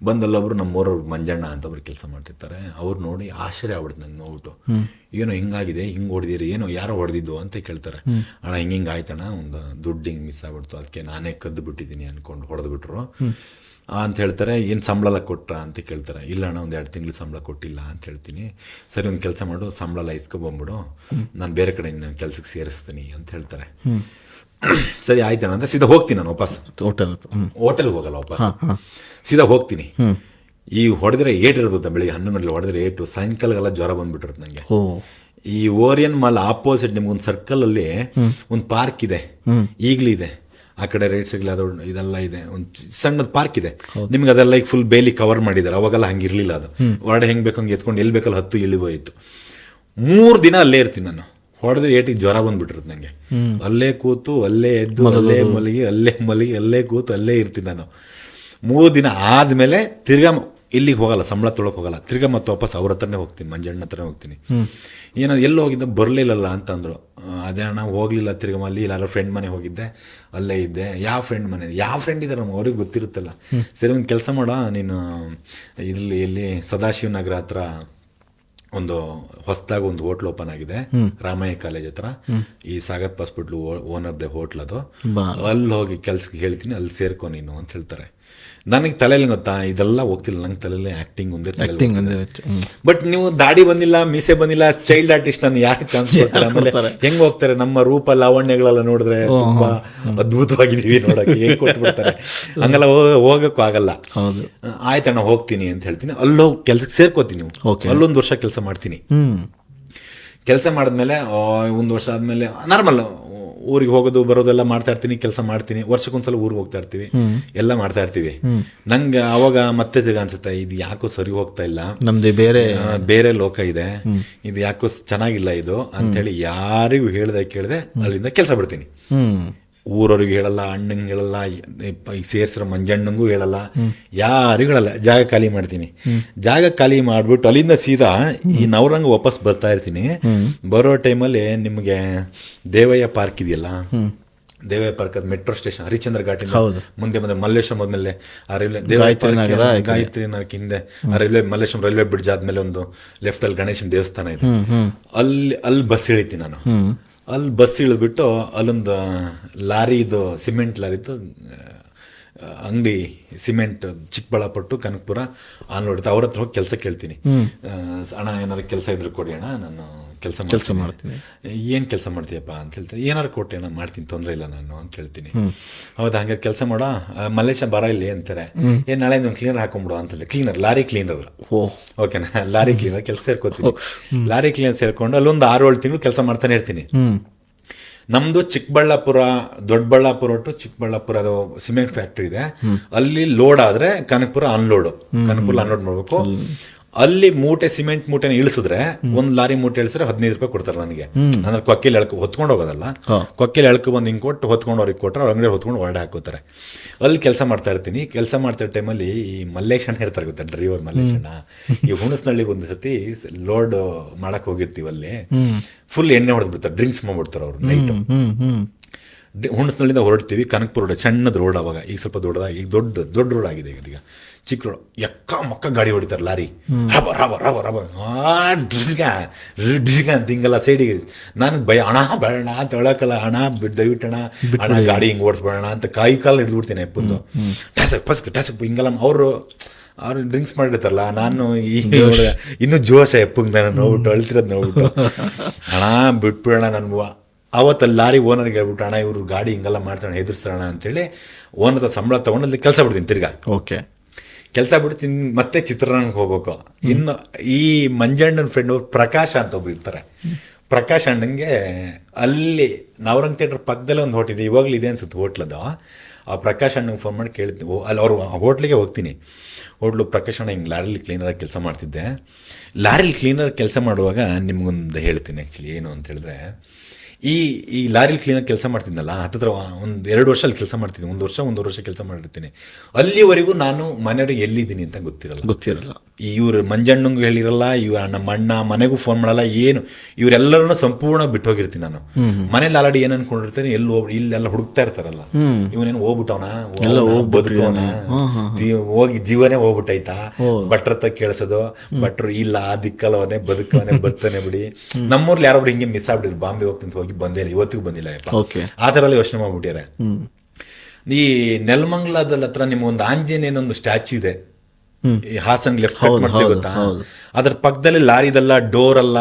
ಬಂದಲ್ಲೊಬ್ರು ನಮ್ಮ ನಮ್ಮೂರವ್ರು ಮಂಜಣ್ಣ ಅಂತ ಒಬ್ರು ಕೆಲಸ ಮಾಡ್ತಿರ್ತಾರೆ. ಅವ್ರು ನೋಡಿ ಆಶ್ಚರ್ಯ ಆಗ್ಬಿಡ್ತು ನಂಗೆ ನೋಡ್ಬಿಟ್ಟು. ಏನೋ ಹಿಂಗಾಗಿದೆ ಹಿಂಗೆ ಹೊಡೆದಿರಿ ಏನೋ ಯಾರೋ ಹೊಡೆದಿದ್ದು ಅಂತ ಕೇಳ್ತಾರೆ. ಅಣ್ಣ ಹಿಂಗೆ ಹಿಂಗೆ ಆಯ್ತಣ್ಣ ಒಂದು ದುಡ್ಡು ಹಿಂಗೆ ಮಿಸ್ ಆಗ್ಬಿಡ್ತು. ಅದಕ್ಕೆ ನಾನೇ ಕದ್ದು ಬಿಟ್ಟಿದ್ದೀನಿ ಅಂದ್ಕೊಂಡು ಹೊಡೆದು ಬಿಟ್ರು ಅಂತ ಹೇಳ್ತಾರೆ ಏನು ಸಂಬಳ ಎಲ್ಲ ಕೊಟ್ರ? ಅಂತ ಕೇಳ್ತಾರೆ. ಇಲ್ಲ ಅಣ್ಣ ಒಂದು ಎರಡು ತಿಂಗಳು ಸಂಬಳ ಕೊಟ್ಟಿಲ್ಲ ಅಂತ ಹೇಳ್ತೀನಿ. ಸರಿ ಒಂದು ಕೆಲಸ ಮಾಡು ಸಂಬಳ ಎಲ್ಲ ಇಸ್ಕೊಬಂದ್ಬಿಡು. ನಾನು ಬೇರೆ ಕಡೆ ನನ್ನ ಕೆಲ್ಸಕ್ಕೆ ಸೇರಿಸ್ತೀನಿ ಅಂತ ಹೇಳ್ತಾರೆ. ಸರಿ ಆಯ್ತಣ್ಣ ಅಂದ್ರೆ ಸೀದಾ ಹೋಗ್ತೀನಿ ನಾನು ವಾಪಸ್. ಹೋಟೆಲ್ ಹೋಟೆಲ್ಗೆ ಹೋಗಲ್ಲ ವಾಪಸ್. ಸೀದಾ ಹೋಗ್ತೀನಿ. ಈ ಹೊಡೆದ್ರೆ ಏಟ್ ಇರುತ್ತೆ ಬೆಳಿಗ್ಗೆ ಹನ್ನೊಂದು ಗಂಟೆ ಹೊಡೆದ್ರೆ ಏಟು ಸಾಯಂಕಾಲಗೆಲ್ಲ ಜ್ವರ ಬಂದ್ಬಿಟ್ಟಿರುತ್ತೆ ನನಗೆ ಈ ಓರಿಯನ್ ಮಾಲ್ ಆಪೋಸಿಟ್ ನಿಮ್ಗೊಂದು ಸರ್ಕಲ್ ಅಲ್ಲಿ ಒಂದು ಪಾರ್ಕ್ ಇದೆ. ಈಗಲೂ ಇದೆ. ಆ ಕಡೆ ರೈಟ್ ಸೈಡ್ ಅದು ಇದೆಲ್ಲ ಇದೆ. ಒಂದು ಸಣ್ಣದ ಪಾರ್ಕ್ ಇದೆ. ನಿಮ್ಗೆ ಅದೆಲ್ಲ ಈಗ ಫುಲ್ ಬೇಲಿ ಕವರ್ ಮಾಡಿದ್ದಾರೆ ಅವಾಗೆಲ್ಲ ಹಂಗಿರಲಿಲ್ಲ ಅದು. ಹೊರಡೆ ಹೆಂಗ್ ಬೇಕು ಹಂಗೆ ಎತ್ಕೊಂಡು ಎಲ್ಲಿ ಬೇಕಲ್ಲ ಹತ್ತು ಇಳಿಬೋಯಿತ್ತು ಮೂರು ದಿನ ಅಲ್ಲೇ ಇರ್ತೀನಿ ನಾನು. ಹೊಡೆದ್ರೆ ಏಟಿಗೆ ಜ್ವರ ಬಂದ್ಬಿಟ್ಟಿರುತ್ತೆ ನಂಗೆ. ಅಲ್ಲೇ ಕೂತು ಅಲ್ಲೇ ಎದ್ದು ಅಲ್ಲೇ ಮಲಗಿ ಅಲ್ಲೇ ಮಲಗಿ ಅಲ್ಲೇ ಕೂತು ಅಲ್ಲೇ ಇರ್ತೀನಿ ನಾನು. ಮೂರು ದಿನ ಆದ್ಮೇಲೆ ತಿರ್ಗಾ ಇಲ್ಲಿಗೆ ಹೋಗಲ್ಲ ಸಂಬಳ ತೊಳಕ್ ಹೋಗಲ್ಲ. ತಿರ್ಗಾ ಮತ್ತೆ ವಾಪಸ್ ಅವ್ರ ಹತ್ರನೇ ಹೋಗ್ತೀನಿ ಮಂಜಣ್ಣ ಹತ್ರನೇ ಹೋಗ್ತೀನಿ. ಏನೋ ಎಲ್ಲೋ ಹೋಗಿದ್ದೆ? ಬರಲಿಲ್ಲಲ್ಲ ಅಂತಂದ್ರು ಅಂದ್ರು. ಅದೇ ಅಣ್ಣ ಹೋಗ್ಲಿಲ್ಲ ತಿರ್ಗಾ ಅಲ್ಲಿ ಯಾರೋ ಫ್ರೆಂಡ್ ಮನೆ ಹೋಗಿದ್ದೆ ಅಲ್ಲೇ ಇದ್ದೆ. ಯಾವ ಫ್ರೆಂಡ್ ಮನೆ? ಯಾವ ಫ್ರೆಂಡ್ ಇದ್ದಾರೆ ನಮ್ಗೆ ಅವ್ರಿಗೆ ಗೊತ್ತಿರುತ್ತಲ್ಲ. ಸರಿ ಒಂದು ಕೆಲಸ ಮಾಡ ನೀನು ಇಲ್ಲಿ ಇಲ್ಲಿ ಸದಾಶಿವ ನಗರ ಹತ್ರ ಒಂದು ಹೊಸದಾಗಿ ಒಂದು ಹೋಟ್ಲ್ ಓಪನ್ ಆಗಿದೆ ರಾಮಯ್ಯ ಕಾಲೇಜ್ ಹತ್ರ. ಈ ಸಾಗರ್ ಹಾಸ್ಪಿಟ್ಲು ಓನರ್ದೆ ಹೋಟ್ಲ್ ಅದು. ಅಲ್ಲಿ ಹೋಗಿ ಕೆಲ್ಸಕ್ಕೆ ಹೇಳ್ತೀನಿ ಅಲ್ಲಿ ಸೇರ್ಕೊ ನೀನು ಅಂತ ಹೇಳ್ತಾರೆ. ನನಗೆ ತಲೆಯಲ್ಲಿ ಗೊತ್ತಾ ಇದೆಲ್ಲ ಹೋಗ್ತಿಲ್ಲ. ನಂಗೆ ತಲೆಯಲ್ಲಿ ಆಕ್ಟಿಂಗ್ ಒಂದೇ ಆಕ್ಟಿಂಗ್ ಒಂದೇ ಬಟ್ ನೀವು ದಾಡಿ ಬಂದಿಲ್ಲ ಮೀಸೆ ಬಂದಿಲ್ಲ ಚೈಲ್ಡ್ ಆರ್ಟಿಸ್ಟ್ ನಾನು ಯಾಕೆ ಚಾನ್ಸ್ ಕೊಡ್ತಾರೆ? ಆಮೇಲೆ ಹೆಂಗ್ ಹೋಗ್ತಾರೆ? ನಮ್ಮ ರೂಪ ಲಾವಣ್ಯಗಳೆಲ್ಲ ನೋಡಿದ್ರೆ ತುಂಬಾ ಅದ್ಭುತವಾಗಿದ್ದೀವಿ ನೋಡಕ್ಕೆ. ಹೇಗೆ ಕೊಟ್ಬಿಡ್ತಾರೆ? ಹಂಗೆಲ್ಲ ಹೋಗ- ಹೋಗಕ್ಕೂ ಆಗಲ್ಲ. ಆಯ್ತಣ್ಣ ಹೋಗ್ತೀನಿ ಅಂತ ಹೇಳ್ತೀನಿ. ಅಲ್ಲೋ ಕೆಲ್ಸಕ್ಕೆ ಸೇರ್ಕೋತೀನಿ. ಅಲ್ಲೊಂದು ವರ್ಷ ಕೆಲಸ ಮಾಡ್ತೀನಿ. ಕೆಲಸ ಮಾಡಿದ್ಮೇಲೆ ಒಂದು ವರ್ಷ ಆದ್ಮೇಲೆ ನಾರ್ಮಲ್ ಊರಿಗೆ ಹೋಗೋದು ಬರೋದೆಲ್ಲ ಮಾಡ್ತಾ ಇರ್ತೀನಿ ಕೆಲಸ ಮಾಡ್ತೀನಿ. ವರ್ಷಕ್ಕೊಂದ್ಸಲ ಊರಿಗೆ ಹೋಗ್ತಾ ಇರ್ತೀವಿ. ಎಲ್ಲ ಮಾಡ್ತಾ ಇರ್ತೀವಿ. ನಂಗೆ ಅವಾಗ ಮತ್ತೆ ತಿರ್ಗ ಅನ್ಸುತ್ತೆ ಇದು ಯಾಕೋ ಸರಿ ಹೋಗ್ತಾ ಇಲ್ಲ. ನಮ್ದು ಬೇರೆ ಬೇರೆ ಲೋಕ ಇದೆ. ಇದು ಯಾಕೋ ಚೆನ್ನಾಗಿಲ್ಲ ಇದು. ಅಂತ ಹೇಳಿ ಯಾರಿಗೂ ಹೇಳ್ದೆ ಕೇಳ್ದೆ ಅಲ್ಲಿಂದ ಕೆಲಸ ಬಿಡ್ತೀನಿ. ಊರವ್ರಿಗೆ ಹೇಳಲ್ಲ ಅಣ್ಣಂಗೆ ಹೇಳಲ್ಲ ಸೇರ್ಸಿರೋ ಮಂಜಣ್ಣಂಗೂ ಹೇಳಲ್ಲ. ಯಾರಿಗೂ ಹೇಳಲ್ಲ. ಜಾಗ ಖಾಲಿ ಮಾಡ್ತೀನಿ. ಜಾಗ ಖಾಲಿ ಮಾಡಿಬಿಟ್ಟು ಅಲ್ಲಿಂದ ಸೀದಾ ಈ ನವರಂಗ ವಾಪಸ್ ಬರ್ತಾ ಇರ್ತೀನಿ. ಬರೋ ಟೈಮಲ್ಲಿ ನಿಮಗೆ ದೇವಯ್ಯ ಪಾರ್ಕ್ ಇದೆಯಲ್ಲ? ದೇವಯ್ಯ ಪಾರ್ಕ್ ಅದು ಮೆಟ್ರೋ ಸ್ಟೇಷನ್ ಹರಿಚಂದ್ರ ಘಾಟಿ ಮುಂದೆ ಮುಂದೆ ಮಲ್ಲೇಶ್ವರಂ ಆದ್ಮೇಲೆ ಆ ರೈಲ್ವೆ ದೇವಯ್ಯ ಗಾಯತ್ರಿ ನಗರಕ್ಕೆ ಹಿಂದೆ ಆ ರೈಲ್ವೆ ಮಲ್ಲೇಶ್ವರಂ ರೈಲ್ವೆ ಬ್ರಿಡ್ಜ್ ಆದ್ಮೇಲೆ ಒಂದು ಲೆಫ್ಟ್ ಅಲ್ಲಿ ಗಣೇಶನ ದೇವಸ್ಥಾನ ಇದೆ. ಅಲ್ಲಿ ಅಲ್ಲಿ ಬಸ್ ಇಳಿತೀನಿ ನಾನು. ಅಲ್ಲಿ ಬಸ್ ಇಳಿದ್ಬಿಟ್ಟು ಅಲ್ಲೊಂದು ಲಾರಿದು ಸಿಮೆಂಟ್ ಲಾರಿದು ಅಂಗಡಿ ಸಿಮೆಂಟ್ ಚಿಕ್ಕಬಳ್ಳಾಪಟ್ಟು ಕನಕಪುರ ಆನ್ ನೋಡುತ್ತೆ ಅವ್ರ ಹತ್ರ ಹೋಗಿ ಕೆಲಸ ಕೇಳ್ತೀನಿ. ಅಣ್ಣ ಏನಾದ್ರು ಕೆಲಸ ಇದ್ರೆ ಕೊಡಿ ಅಣ್ಣ ನಾನು ಕೆಲಸ ಕೆಲಸ ಮಾಡ್ತೀನಿ. ಏನು ಕೆಲಸ ಮಾಡ್ತೀಯಪ್ಪ ಅಂತ ಹೇಳ್ತಾರೆ. ಏನಾರು ಕೊಟ್ಟೆ ಏನೋ ಮಾಡ್ತೀನಿ ತೊಂದರೆ ಇಲ್ಲ ನಾನು ಅಂತ ಹೇಳ್ತೀನಿ. ಹೌದಾ? ಹಂಗೆ ಕೆಲಸ ಮಾಡೋ ಮಲ್ಲೇಶ ಬರ ಇಲ್ಲಿ ಅಂತಾರೆ. ಏನ್ ನಾಳೆ ನಾನು ಕ್ಲೀನರ್ ಹಾಕೊಂಡ್ಬಿಡು ಅಂತ ಹೇಳಿ. ಕ್ಲೀನರ್ ಲಾರಿ ಕ್ಲೀನರ್ ಓಕೆನಾ ಲಾರಿ ಕ್ಲೀನರ್ ಕೆಲಸ ಸೇರ್ಕೋತೀನಿ. ಲಾರಿ ಕ್ಲೀನರ್ ಸೇರ್ಕೊಂಡು ಅಲ್ಲೊಂದು ಆರು ಏಳು ತಿಂಗಳು ಕೆಲಸ ಮಾಡ್ತಾನೆ ಇರ್ತೀನಿ. ನಮ್ದು ಚಿಕ್ಕಬಳ್ಳಾಪುರ ದೊಡ್ಡಬಳ್ಳಾಪುರ ಟು ಚಿಕ್ಕಬಳ್ಳಾಪುರ ಅದು ಸಿಮೆಂಟ್ ಫ್ಯಾಕ್ಟ್ರಿ ಇದೆ. ಅಲ್ಲಿ ಲೋಡ್ ಆದ್ರೆ ಕನಕಪುರ ಅನ್ಲೋಡ್ ಕನಕಪುರ ಅನ್ಲೋಡ್ ಮಾಡ್ಬೇಕು. ಅಲ್ಲಿ ಮೂಟೆ ಸಿಮೆಂಟ್ ಮೂಟೆನ ಇಳಿಸಿದ್ರೆ ಒಂದ್ ಲಾರಿ ಮೂಟೆ ಇಳಿಸಿದ್ರೆ ಹದಿನೈದು ರೂಪಾಯಿ ಕೊಡ್ತಾರೆ ನನಗೆ. ಅಂದ್ರೆ ಕೊಕ್ಕಿಲಿ ಎಳಕು ಹೊತ್ಕೊಂಡು ಹೋಗೋದಲ್ಲ. ಕೊಕ್ಕಿಲಿ ಎಳ್ಕೊ ಬಂದು ಹಿಂಗೆ ಕೊಟ್ಟು ಹೊತ್ಕೊಂಡು ಅವ್ರಿಗೆ ಕೊಟ್ಟರೆ ಅವ್ರ ಅಂಗಡಿ ಹೊತ್ಕೊಂಡು ಹೊರಡೆ ಹಾಕೋತಾರೆ. ಅಲ್ಲಿ ಕೆಲಸ ಮಾಡ್ತಾ ಇರ್ತೀನಿ. ಕೆಲಸ ಮಾಡ್ತಾ ಇರೋ ಟೈಮಲ್ಲಿ ಈ ಮಲ್ಲೇಶಣ್ಣ ಇರ್ತಾರೆ ಗೊತ್ತಾ ಡ್ರೈವರ್ ಮಲ್ಲೇಶಣ್ಣ. ಈ ಹುಣಸ್ನಳ್ಳಿಗೆ ಒಂದು ಸತಿ ಲೋಡ್ ಮಾಡಕ್ ಹೋಗಿರ್ತೀವಲ್ಲಿ. ಫುಲ್ ಎಣ್ಣೆ ಹೊಡೆದ್ಬಿಡ್ತಾರೆ ಡ್ರಿಂಕ್ಸ್ ಮಾಡ್ಬಿಡ್ತಾರೆ ಅವ್ರು ನೈಟ್. ಹುಣಸ್ನಳ್ಳಿಂದ ಹೊರಡ್ತೀವಿ ಕನಕಪುರ ರೋಡ್ ಸಣ್ಣದ ರೋಡ್ ಅವಾಗ. ಈಗ ಸ್ವಲ್ಪ ದೊಡ್ಡದಾಗಿ ಈಗ ದೊಡ್ಡ ದೊಡ್ಡ ರೋಡ್ ಆಗಿದೆ ಈಗ ಈಗ ಚಿಕ್ಕ ರೋಡ್. ಎಕ್ಕ ಮಕ್ಕ ಗಾಡಿ ಹೊಡಿತಾರೆ ಲಾರಿ. ರಬ ರಬ ರಬ ರಬ. ಡ್ರಿಸ್ಗ ಡ್ರಿಸ್ಗ ಅಂತ ಹಿಂಗೆಲ್ಲ ಸೈಡಿಗೆ ನನಗೆ ಭಯ ಹಣ ಬೇಡ ಅಂತ ಹೇಳಕ್ಕಲ್ಲ ಹಣ ದಯವಿಟ್ಟು ಹಣ ಗಾಡಿ ಗಾಡಿ ಹಿಂಗೆ ಓಡಿಸ್ಬೇಡ ಅಂತ ಕಾಯಿ ಕಾಲು ಹಿಡಿದ್ಬಿಡ್ತೀನಿ ಎಪ್ಪಂದು ಟಸಕ್ ಪಸ್ಕ್ ಟಸಕ್ ಹಿಂಗೆಲ್ಲ ಅವರು ಅವ್ರು ಡ್ರಿಂಕ್ಸ್ ಮಾಡಿರ್ತಾರಲ್ಲ ನಾನು ಈ ಇನ್ನೂ ಜೋಶ ಎಪ್ಪಂಗ್ ನಾನು ನೋಡ್ಬಿಟ್ಟು ಅಳ್ತಿರೋದು ನೋಡ್ಬಿಟ್ಟು. ಹಣ ಬಿಟ್ಬಿಡೋಣ ನನ್ನ ಅವತ್ತು ಅಲ್ಲಿ ಲಾರಿ ಓನರ್ಗೆ ಹೇಳ್ಬಿಟ್ಟು ಅಣ್ಣ ಇವರು ಗಾಡಿ ಹಿಂಗೆಲ್ಲ ಮಾಡ್ತಾನೆ ಹೆದರ್ಸ್ತಾರಣ ಅಂತೇಳಿ ಓನರ್ ಸಂಬಳ ತೊಗೊಂಡು ಅಲ್ಲಿ ಕೆಲಸ ಬಿಡ್ತೀನಿ ತಿರ್ಗಾ. ಓಕೆ. ಕೆಲಸ ಬಿಡ್ತೀನಿ ಮತ್ತೆ ಚಿತ್ರರಂಗಕ್ಕೆ ಹೋಗ್ಬೇಕು. ಇನ್ನು ಈ ಮಂಜಣ್ಣನ ಫ್ರೆಂಡ್ ಪ್ರಕಾಶ್ ಅಂತ ಒಬ್ಬ ಇರ್ತಾರೆ. ಪ್ರಕಾಶ್ ಅಣ್ಣಂಗೆ ಅಲ್ಲಿ ನವರಂಗ್ ಥಿಯೇಟರ್ ಪಕ್ಕದಲ್ಲೇ ಒಂದು ಹೋಟ್ಲಿದೆ ಇದೆ ಇವಾಗಲೂ ಇದೆ ಅನ್ಸುತ್ತೆ ಹೋಟ್ಲದು ಆ ಪ್ರಕಾಶ್ ಅಣ್ಣಂಗೆ ಫೋನ್ ಮಾಡಿ ಕೇಳ್ತೀನಿ. ಓ, ಅಲ್ಲಿ ಅವ್ರು ಹೋಟ್ಲಿಗೆ ಹೋಗ್ತೀನಿ. ಹೋಟ್ಲು ಪ್ರಕಾಶ್ ಅಣ್ಣ ಹಿಂಗೆ ಲಾರಿಲಿ ಕ್ಲೀನರಾಗಿ ಕೆಲಸ ಮಾಡ್ತಿದ್ದೆ. ಲಾರಿಲಿ ಕ್ಲೀನರ್ ಕೆಲಸ ಮಾಡುವಾಗ ನಿಮಗೊಂದು ಹೇಳ್ತೀನಿ ಆ್ಯಕ್ಚುಲಿ ಏನು ಅಂತ ಹೇಳಿದ್ರೆ ಈ ಈ ಲಾರಿ ಕ್ಲೀನಾಗಿ ಕೆಲಸ ಮಾಡ್ತಿದ್ದಲ್ಲ ಹತ್ತತ್ರ ಒಂದು ಎರಡು ವರ್ಷ ಅಲ್ಲಿ ಕೆಲಸ ಮಾಡ್ತೀನಿ ಒಂದು ವರ್ಷ ಒಂದು ವರ್ಷ ಕೆಲಸ ಮಾಡಿರ್ತೀನಿ. ಅಲ್ಲಿವರೆಗೂ ನಾನು ಮನೆಯವ್ರಿಗೆ ಎಲ್ಲಿದ್ದೀನಿ ಅಂತ ಗೊತ್ತಿರಲ್ಲ. ಗೊತ್ತಿರಲ್ಲ. ಇವ್ರು ಮಂಜಣ್ಣಂಗೂ ಹೇಳಿರಲ್ಲ ಇವ್ರ ನಮ್ಮ ಅಣ್ಣ ಮನೆಗೂ ಫೋನ್ ಮಾಡಲ್ಲ ಏನು? ಇವರೆಲ್ಲರನ್ನ ಸಂಪೂರ್ಣ ಬಿಟ್ಟು ಹೋಗಿರ್ತೀನಿ ನಾನು ಮನೇಲಿ ಆಲ್ರೆಡಿ ಏನ್ ಅನ್ಕೊಂಡಿರ್ತೇನೆ ಎಲ್ಲಿ ಹೋಗ್ ಇಲ್ಲೆಲ್ಲ ಹುಡುಕ್ತಾ ಇರ್ತಾರಲ್ಲ. ಇವನೇನು ಹೋಗ್ಬಿಟ್ಟವನ? ಬದುಕವನ ಹೋಗಿ ಜೀವನೇ ಹೋಗ್ಬಿಟ್ಟೈತಾ? ಭಟ್ರ ಹತ್ರ ಕೇಳಿಸೋದು. ಭಟ್ರು ಇಲ್ಲ ಆ ದಿಕ್ಕಲ್ಲವನೇ ಬದುಕವನೇ ಬದುಕನೆ ಬಿಡಿ. ನಮ್ಮೂರ್ಲಿ ಯಾರೊಬ್ರು ಹಿಂಗೆ ಮಿಸ್ ಆಗ್ಬಿಟ್ಟಿದ್ರು. ಬಾಂಬೆ ಹೋಗ್ತಂತ ಹೋಗಿ ಬಂದೇ ಇಲ್ಲ ಇವತ್ತಿಗೂ ಬಂದಿಲ್ಲ ಆ ಥರ ಎಲ್ಲ ಯೋಚನೆ ಮಾಡ್ಬಿಟ್ಟಿದ್ದಾರೆ. ಈ ನೆಲಮಂಗ್ಲದ ಹತ್ರ ನಿಮ್ಗೊಂದು ಆಂಜನೇಯನೊಂದು ಸ್ಟ್ಯಾಚ್ಯೂ ಇದೆ. ಹಾಸನ್ ಲೆಫ್ಟ್ ಕಟ್ ಮಾಡ್ತೇವೆ ಗೊತ್ತಾ? ಅದ್ರ ಪಕ್ಕದಲ್ಲಿ ಲಾರಿದೆಲ್ಲ ಡೋರ್ ಎಲ್ಲ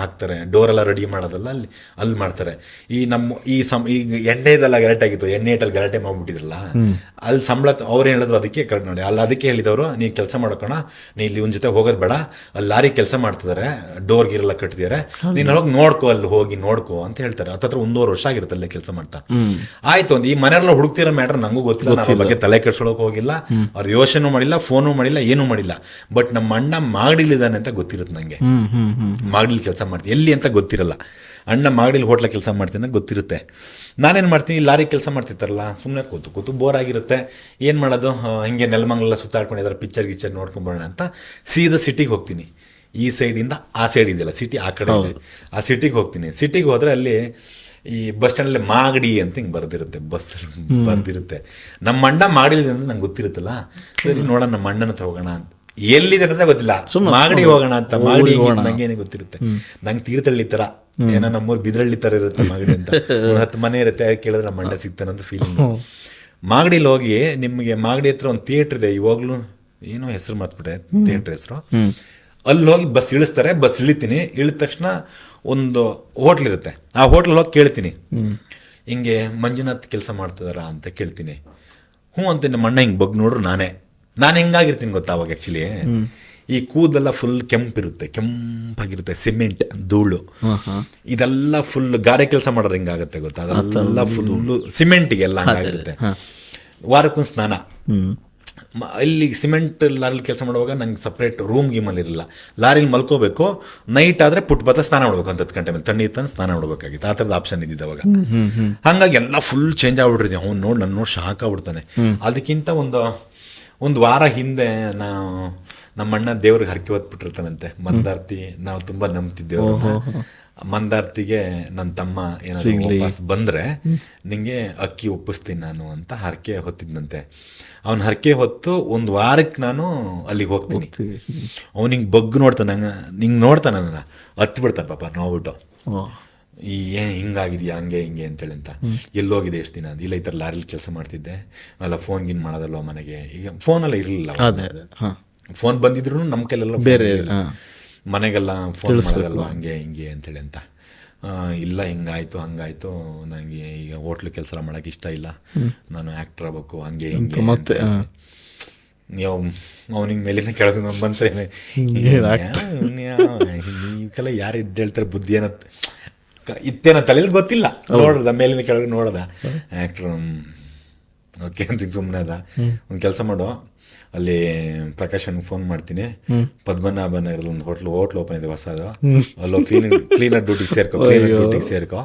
ಹಾಕ್ತಾರೆ. ಡೋರ್ ಎಲ್ಲ ರೆಡಿ ಮಾಡೋದಲ್ಲ ಅಲ್ಲಿ ಅಲ್ಲಿ ಮಾಡ್ತಾರೆ. ಈ ನಮ್ಮ ಈ ಸಮ್ ಈಗ ಎಣ್ಣೆದೆಲ್ಲ ಗಲಾಟೆ ಆಗಿತ್ತು. ಎಣ್ಣೆ ಇಟ್ಟಲ್ಲಿ ಗಲಾಟೆ ಮಾಡ್ಬಿಟ್ಟಿದ್ರಲ್ಲ? ಅಲ್ಲಿ ಸಂಬಳ ಅವ್ರು ಹೇಳಿದ್ರು ಅದಕ್ಕೆ ಕರೆಕ್ಟ್ ನೋಡಿ ಅಲ್ಲಿ ಅದಕ್ಕೆ ಹೇಳಿದವರು ನೀನು ಕೆಲಸ ಮಾಡೋಕೋಣ. ನೀ ಇಲ್ಲಿ ಒಂದು ಜೊತೆ ಹೋಗೋದು ಬೇಡ. ಅಲ್ಲಿ ಲಾರಿ ಕೆಲಸ ಮಾಡ್ತಿದ್ದಾರೆ ಡೋರ್ ಗಿರೆಲ್ಲ ಕಟ್ಟಿದ್ದಾರೆ ನೀನು ಹೋಗಿ ನೋಡ್ಕೋ ಅಲ್ಲಿ ಹೋಗಿ ನೋಡ್ಕೋ ಅಂತ ಹೇಳ್ತಾರೆ. ಹತ್ತತ್ರ ಒಂದೂವರೆ ವರ್ಷ ಆಗಿರುತ್ತೆ ಅಲ್ಲೇ ಕೆಲಸ ಮಾಡ್ತಾ. ಆಯ್ತು ಒಂದು ಈ ಮನೆಯಲ್ಲ ಹುಡುಕ್ತಿರೋ ಮ್ಯಾಟರ್ ನಂಗೂ ಗೊತ್ತಿಲ್ಲ. ನಾನು ಬಗ್ಗೆ ತಲೆ ಕೆಡ್ಸ್ಕೊಳಕ್ ಹೋಗಿಲ್ಲ. ಅವ್ರು ಯೋಚನೆ ಮಾಡಿಲ್ಲ ಫೋನು ಮಾಡಿಲ್ಲ ಏನೂ ಮಾಡಿಲ್ಲ. ಬಟ್ ನಮ್ಮ ಅಣ್ಣ ಮಾಡಿಲಿದ್ದಾನೆ ಅಂತ ಗೊತ್ತಿರುತ್ತೆ ನಂಗೆ. ಮಾಗಡಿಲ್ ಕೆಲಸ ಮಾಡ್ತೀನಿ. ಎಲ್ಲಿ ಅಂತ ಗೊತ್ತಿರಲ್ಲ. ಅಣ್ಣ ಮಾಗಡಿಲಿ ಹೋಟ್ಲ ಕೆಲಸ ಮಾಡ್ತೀನಿ ಅಂತ ಗೊತ್ತಿರುತ್ತೆ. ನಾನೇನು ಮಾಡ್ತೀನಿ? ಲಾರಿ ಕೆಲಸ ಮಾಡ್ತಿರ್ತಾರಲ್ಲ ಸುಮ್ಮನೆ ಕೂತು ಕೂತು ಬೋರ್ ಆಗಿರುತ್ತೆ. ಏನು ಮಾಡೋದು? ಹಿಂಗೆ ನೆಲಮಂಗಲ ಸುತ್ತಾಡ್ಕೊಂಡಿದ್ದಾರೆ ಪಿಕ್ಚರ್ ಗಿಚ್ಚರ್ ನೋಡ್ಕೊಂಬರೋಣ ಅಂತ ಸೀದಾ ಸಿಟಿಗೆ ಹೋಗ್ತೀನಿ. ಈ ಸೈಡಿಂದ ಆ ಸೈಡ್ ಇದೆಯಲ್ಲ ಸಿಟಿ ಆ ಕಡೆ ಇದೆ. ಆ ಸಿಟಿಗೆ ಹೋಗ್ತೀನಿ. ಸಿಟಿಗೆ ಹೋದರೆ ಅಲ್ಲಿ ಈ ಬಸ್ ಸ್ಟ್ಯಾಂಡಲ್ಲಿ ಮಾಗಡಿ ಅಂತ ಹಿಂಗೆ ಬರ್ದಿರುತ್ತೆ ಬಸ್ ಬರ್ದಿರುತ್ತೆ. ನಮ್ಮ ಅಣ್ಣ ಮಾಡಿಲ್ಲ ಅಂದ್ರೆ ನಂಗೆ ಗೊತ್ತಿರುತ್ತಲ್ಲ. ಸರಿ ನೋಡೋಣ ನಮ್ಮ ಅಣ್ಣನ ಹತ್ರ ಹೋಗೋಣ ಅಂತ. ಎಲ್ಲಿದೆ ಅಂತ ಗೊತ್ತಿಲ್ಲ ಮಾಗಡಿ ಹೋಗೋಣ ಅಂತ ಮಾಗಡಿ ನಂಗೇನೆ ಗೊತ್ತಿರುತ್ತೆ. ನಂಗೆ ತೀರ್ಥಹಳ್ಳಿ ತರ ಏನೋ ನಮ್ಮೂರು ಬಿದ್ರಳ್ಳಿ ತರ ಇರುತ್ತೆ ಮಾಗಡಿ ಅಂತ. ಒಂದ್ ಹತ್ತು ಮನೆ ಇರುತ್ತೆ ಕೇಳಿದ್ರೆ ನಮ್ಮ ಮಂಡ ಸಿಗ್ತಾನೆ ಅಂತ ಫೀಲಿಂಗ್ ಮಾಗಡಿಲಿ ಹೋಗಿ ನಿಮಗೆ ಮಾಗಡಿ ಹತ್ರ ಒಂದು ಥಿಯೇಟರ್ ಇದೆ ಇವಾಗ್ಲೂ ಏನೋ ಹೆಸರು ಮರ್ತ್ಬಿಟ್ಟೆ ಥಿಯೇಟರ್ ಹೆಸರು. ಅಲ್ಲಿ ಹೋಗಿ ಬಸ್ ಇಳಿಸ್ತಾರೆ ಬಸ್ ಇಳಿತೀನಿ ಇಳಿದ ತಕ್ಷಣ ಒಂದು ಹೋಟ್ಲ್ ಇರುತ್ತೆ. ಆ ಹೋಟ್ಲ್ ಹೋಗಿ ಕೇಳ್ತೀನಿ. ಹಿಂಗೆ ಮಂಜುನಾಥ್ ಕೆಲಸ ಮಾಡ್ತಿದಾರ ಅಂತ ಕೇಳ್ತೀನಿ. ಹ್ಞೂ ಅಂತ ನಮ್ಮ ಅಣ್ಣ ಹಿಂಗೆ ಬಗ್ ನೋಡ್ರು ನಾನೇ. ನಾನು ಹೆಂಗಾಗಿರ್ತೀನಿ ಗೊತ್ತಾ ಅವಾಗ ಆ್ಯಕ್ಚುಲಿ ಈ ಕೂದಲೆಲ್ಲ ಫುಲ್ ಕೆಂಪಿರುತ್ತೆ ಕೆಂಪಾಗಿರುತ್ತೆ ಸಿಮೆಂಟ್ ಧೂಳು. ಇದೆಲ್ಲ ಫುಲ್ ಗಾರೆ ಕೆಲಸ ಮಾಡೋರು ಹಿಂಗಾಗುತ್ತೆ ಗೊತ್ತಾ? ಅದೆಲ್ಲ ಫುಲ್ಲು ಸಿಮೆಂಟಿಗೆ ಎಲ್ಲ ಹಂಗಾಗಿರುತ್ತೆ ವಾರಕ್ಕೊಂದು ಸ್ನಾನ. ಇಲ್ಲಿ ಸಿಮೆಂಟ್ ಲಾರಿಲಿ ಕೆಲಸ ಮಾಡುವಾಗ ನಂಗೆ ಸಪ್ರೇಟ್ ರೂಮ್ ಗೀಮಲ್ಲಿ ಇರಲಿಲ್ಲ ಲಾರಿಲಿ ಮಲ್ಕೋಬೇಕು ನೈಟ್ ಆದರೆ ಪುಟ್ ಬತ್ತ ಸ್ನಾನ ಮಾಡ್ಬೇಕು ಅಂತ ಹತ್ತು ಗಂಟೆ ಮೇಲೆ. ತಣ್ಣೀರ್ ತಂದು ಸ್ನಾನ ಮಾಡ್ಬೇಕಾಗಿತ್ತು. ಆ ಥರದ ಆಪ್ಷನ್ ಇದ್ದಿದ್ದು ಅವಾಗ. ಹಂಗಾಗಿ ಎಲ್ಲ ಫುಲ್ ಚೇಂಜ್ ಆಗ್ಬಿಡ್ರಿ ಅವ್ನು ನೋಡಿ ನನ್ನ ನೋಡಿ ಶಾಕ್ ಆಗ್ಬಿಡ್ತಾನೆ. ಅದಕ್ಕಿಂತ ಒಂದು ಒಂದು ವಾರ ಹಿಂದೆ ನಾವು ನಮ್ಮ ಅಣ್ಣ ದೇವ್ರಿಗೆ ಹರಕೆ ಹೊತ್ಬಿಟ್ಟಿರ್ತಾನಂತೆ. ಮಂದಾರ್ತಿ ನಾವು ತುಂಬಾ ನಂಬ್ತಿದ್ದೇವೆ. ಮಂದಾರ್ತಿಗೆ ನನ್ನ ತಮ್ಮ ಏನಾದ್ರು ವಾಪಸ್ ಬಂದ್ರೆ ನಿಂಗೆ ಅಕ್ಕಿ ಒಪ್ಪಿಸ್ತೀನಿ ನಾನು ಅಂತ ಹರಕೆ ಹೊತ್ತಿದ್ನಂತೆ. ಅವನ ಹರಕೆ ಹೊತ್ತು ಒಂದು ವಾರಕ್ಕೆ ನಾನು ಅಲ್ಲಿಗೆ ಹೋಗ್ತೀನಿ. ಅವನಿಗೆ ಬಗ್ಗು ನೋಡ್ತಾನೆ ನಂಗೆ ನಿಂಗೆ ನೋಡ್ತಾನೆ ನನ್ನ ಹತ್ತು ಬಿಡ್ತಾನೆ ಪಾಪ ನೋಡ್ಬಿಟ್ಟು. ಈ ಏನು ಹಿಂಗಾಗಿದೆಯಾ ಹಂಗೆ ಹಿಂಗೆ ಅಂತೇಳಿ ಅಂತ ಎಲ್ಲೋಗಿದೆ ಎಷ್ಟು ದಿನ ಇಲ್ಲ ಈ ಥರ ಲಾರಿಲಿ ಕೆಲಸ ಮಾಡ್ತಿದ್ದೆ ಅಲ್ಲ ಫೋನ್ ಗಿನ್ ಮಾಡೋದಲ್ವ ಮನೆಗೆ ಈಗ ಫೋನೆಲ್ಲ ಇರಲಿಲ್ಲ ಫೋನ್ ಬಂದಿದ್ರು ನಮ್ಮ ಕೈಲೆಲ್ಲ ಬೇರೆ. ಮನೆಗೆಲ್ಲ ಫೋನ್ ಮಾಡೋದಲ್ವ ಹಂಗೆ ಹಿಂಗೆ ಅಂತೇಳಿ ಅಂತ ಇಲ್ಲ ಹಿಂಗಾಯ್ತು ಹಂಗಾಯ್ತು ನನಗೆ ಈಗ ಹೋಟ್ಲ್ ಕೆಲಸ ಮಾಡೋಕೆ ಇಷ್ಟ ಇಲ್ಲ ನಾನು ಆಕ್ಟರ್ ಆಗ್ಬೇಕು ಹಂಗೆ ಹಿಂಗೆ ಮತ್ತೆ. ನೀವು ಅವನಿಗೆ ಮೇಲಿನ ಕೆಳಗೆ ಇವಕ್ಕೆಲ್ಲ ಯಾರು ಇದ್ದೇಳ್ತಾರೆ ಬುದ್ಧಿ ಏನತ್ ಇತ್ತೇನ ತಲೆಯಲ್ಲಿ ಗೊತ್ತಿಲ್ಲ. ನೋಡ್ದ ಮೇಲಿನ ಕೆಳಗೆ ನೋಡ್ದ. ಆ್ಯಕ್ಟ್ರ್ ಓಕೆ ಅಂತ ಸುಮ್ಮನೆ ಅದ. ಒಂದು ಕೆಲಸ ಮಾಡು. ಅಲ್ಲಿ ಪ್ರಕಾಶನ್ಗೆ ಫೋನ್ ಮಾಡ್ತೀನಿ. ಪದ್ಮನಾಭ ನಗರದ ಒಂದು ಹೋಟ್ಲ್ ಹೋಟ್ಲ್ ಓಪನ್ ಇದೆ ಹೊಸದು ಅಲ್ಲೋ ಕ್ಲೀನ್ ಕ್ಲೀನರ್ ಡ್ಯೂಟಿಗೆ ಸೇರ್ಕೊ ಕ್ಲೀನರ್ ಡ್ಯೂಟಿಗೆ ಸೇರ್ಕೋ.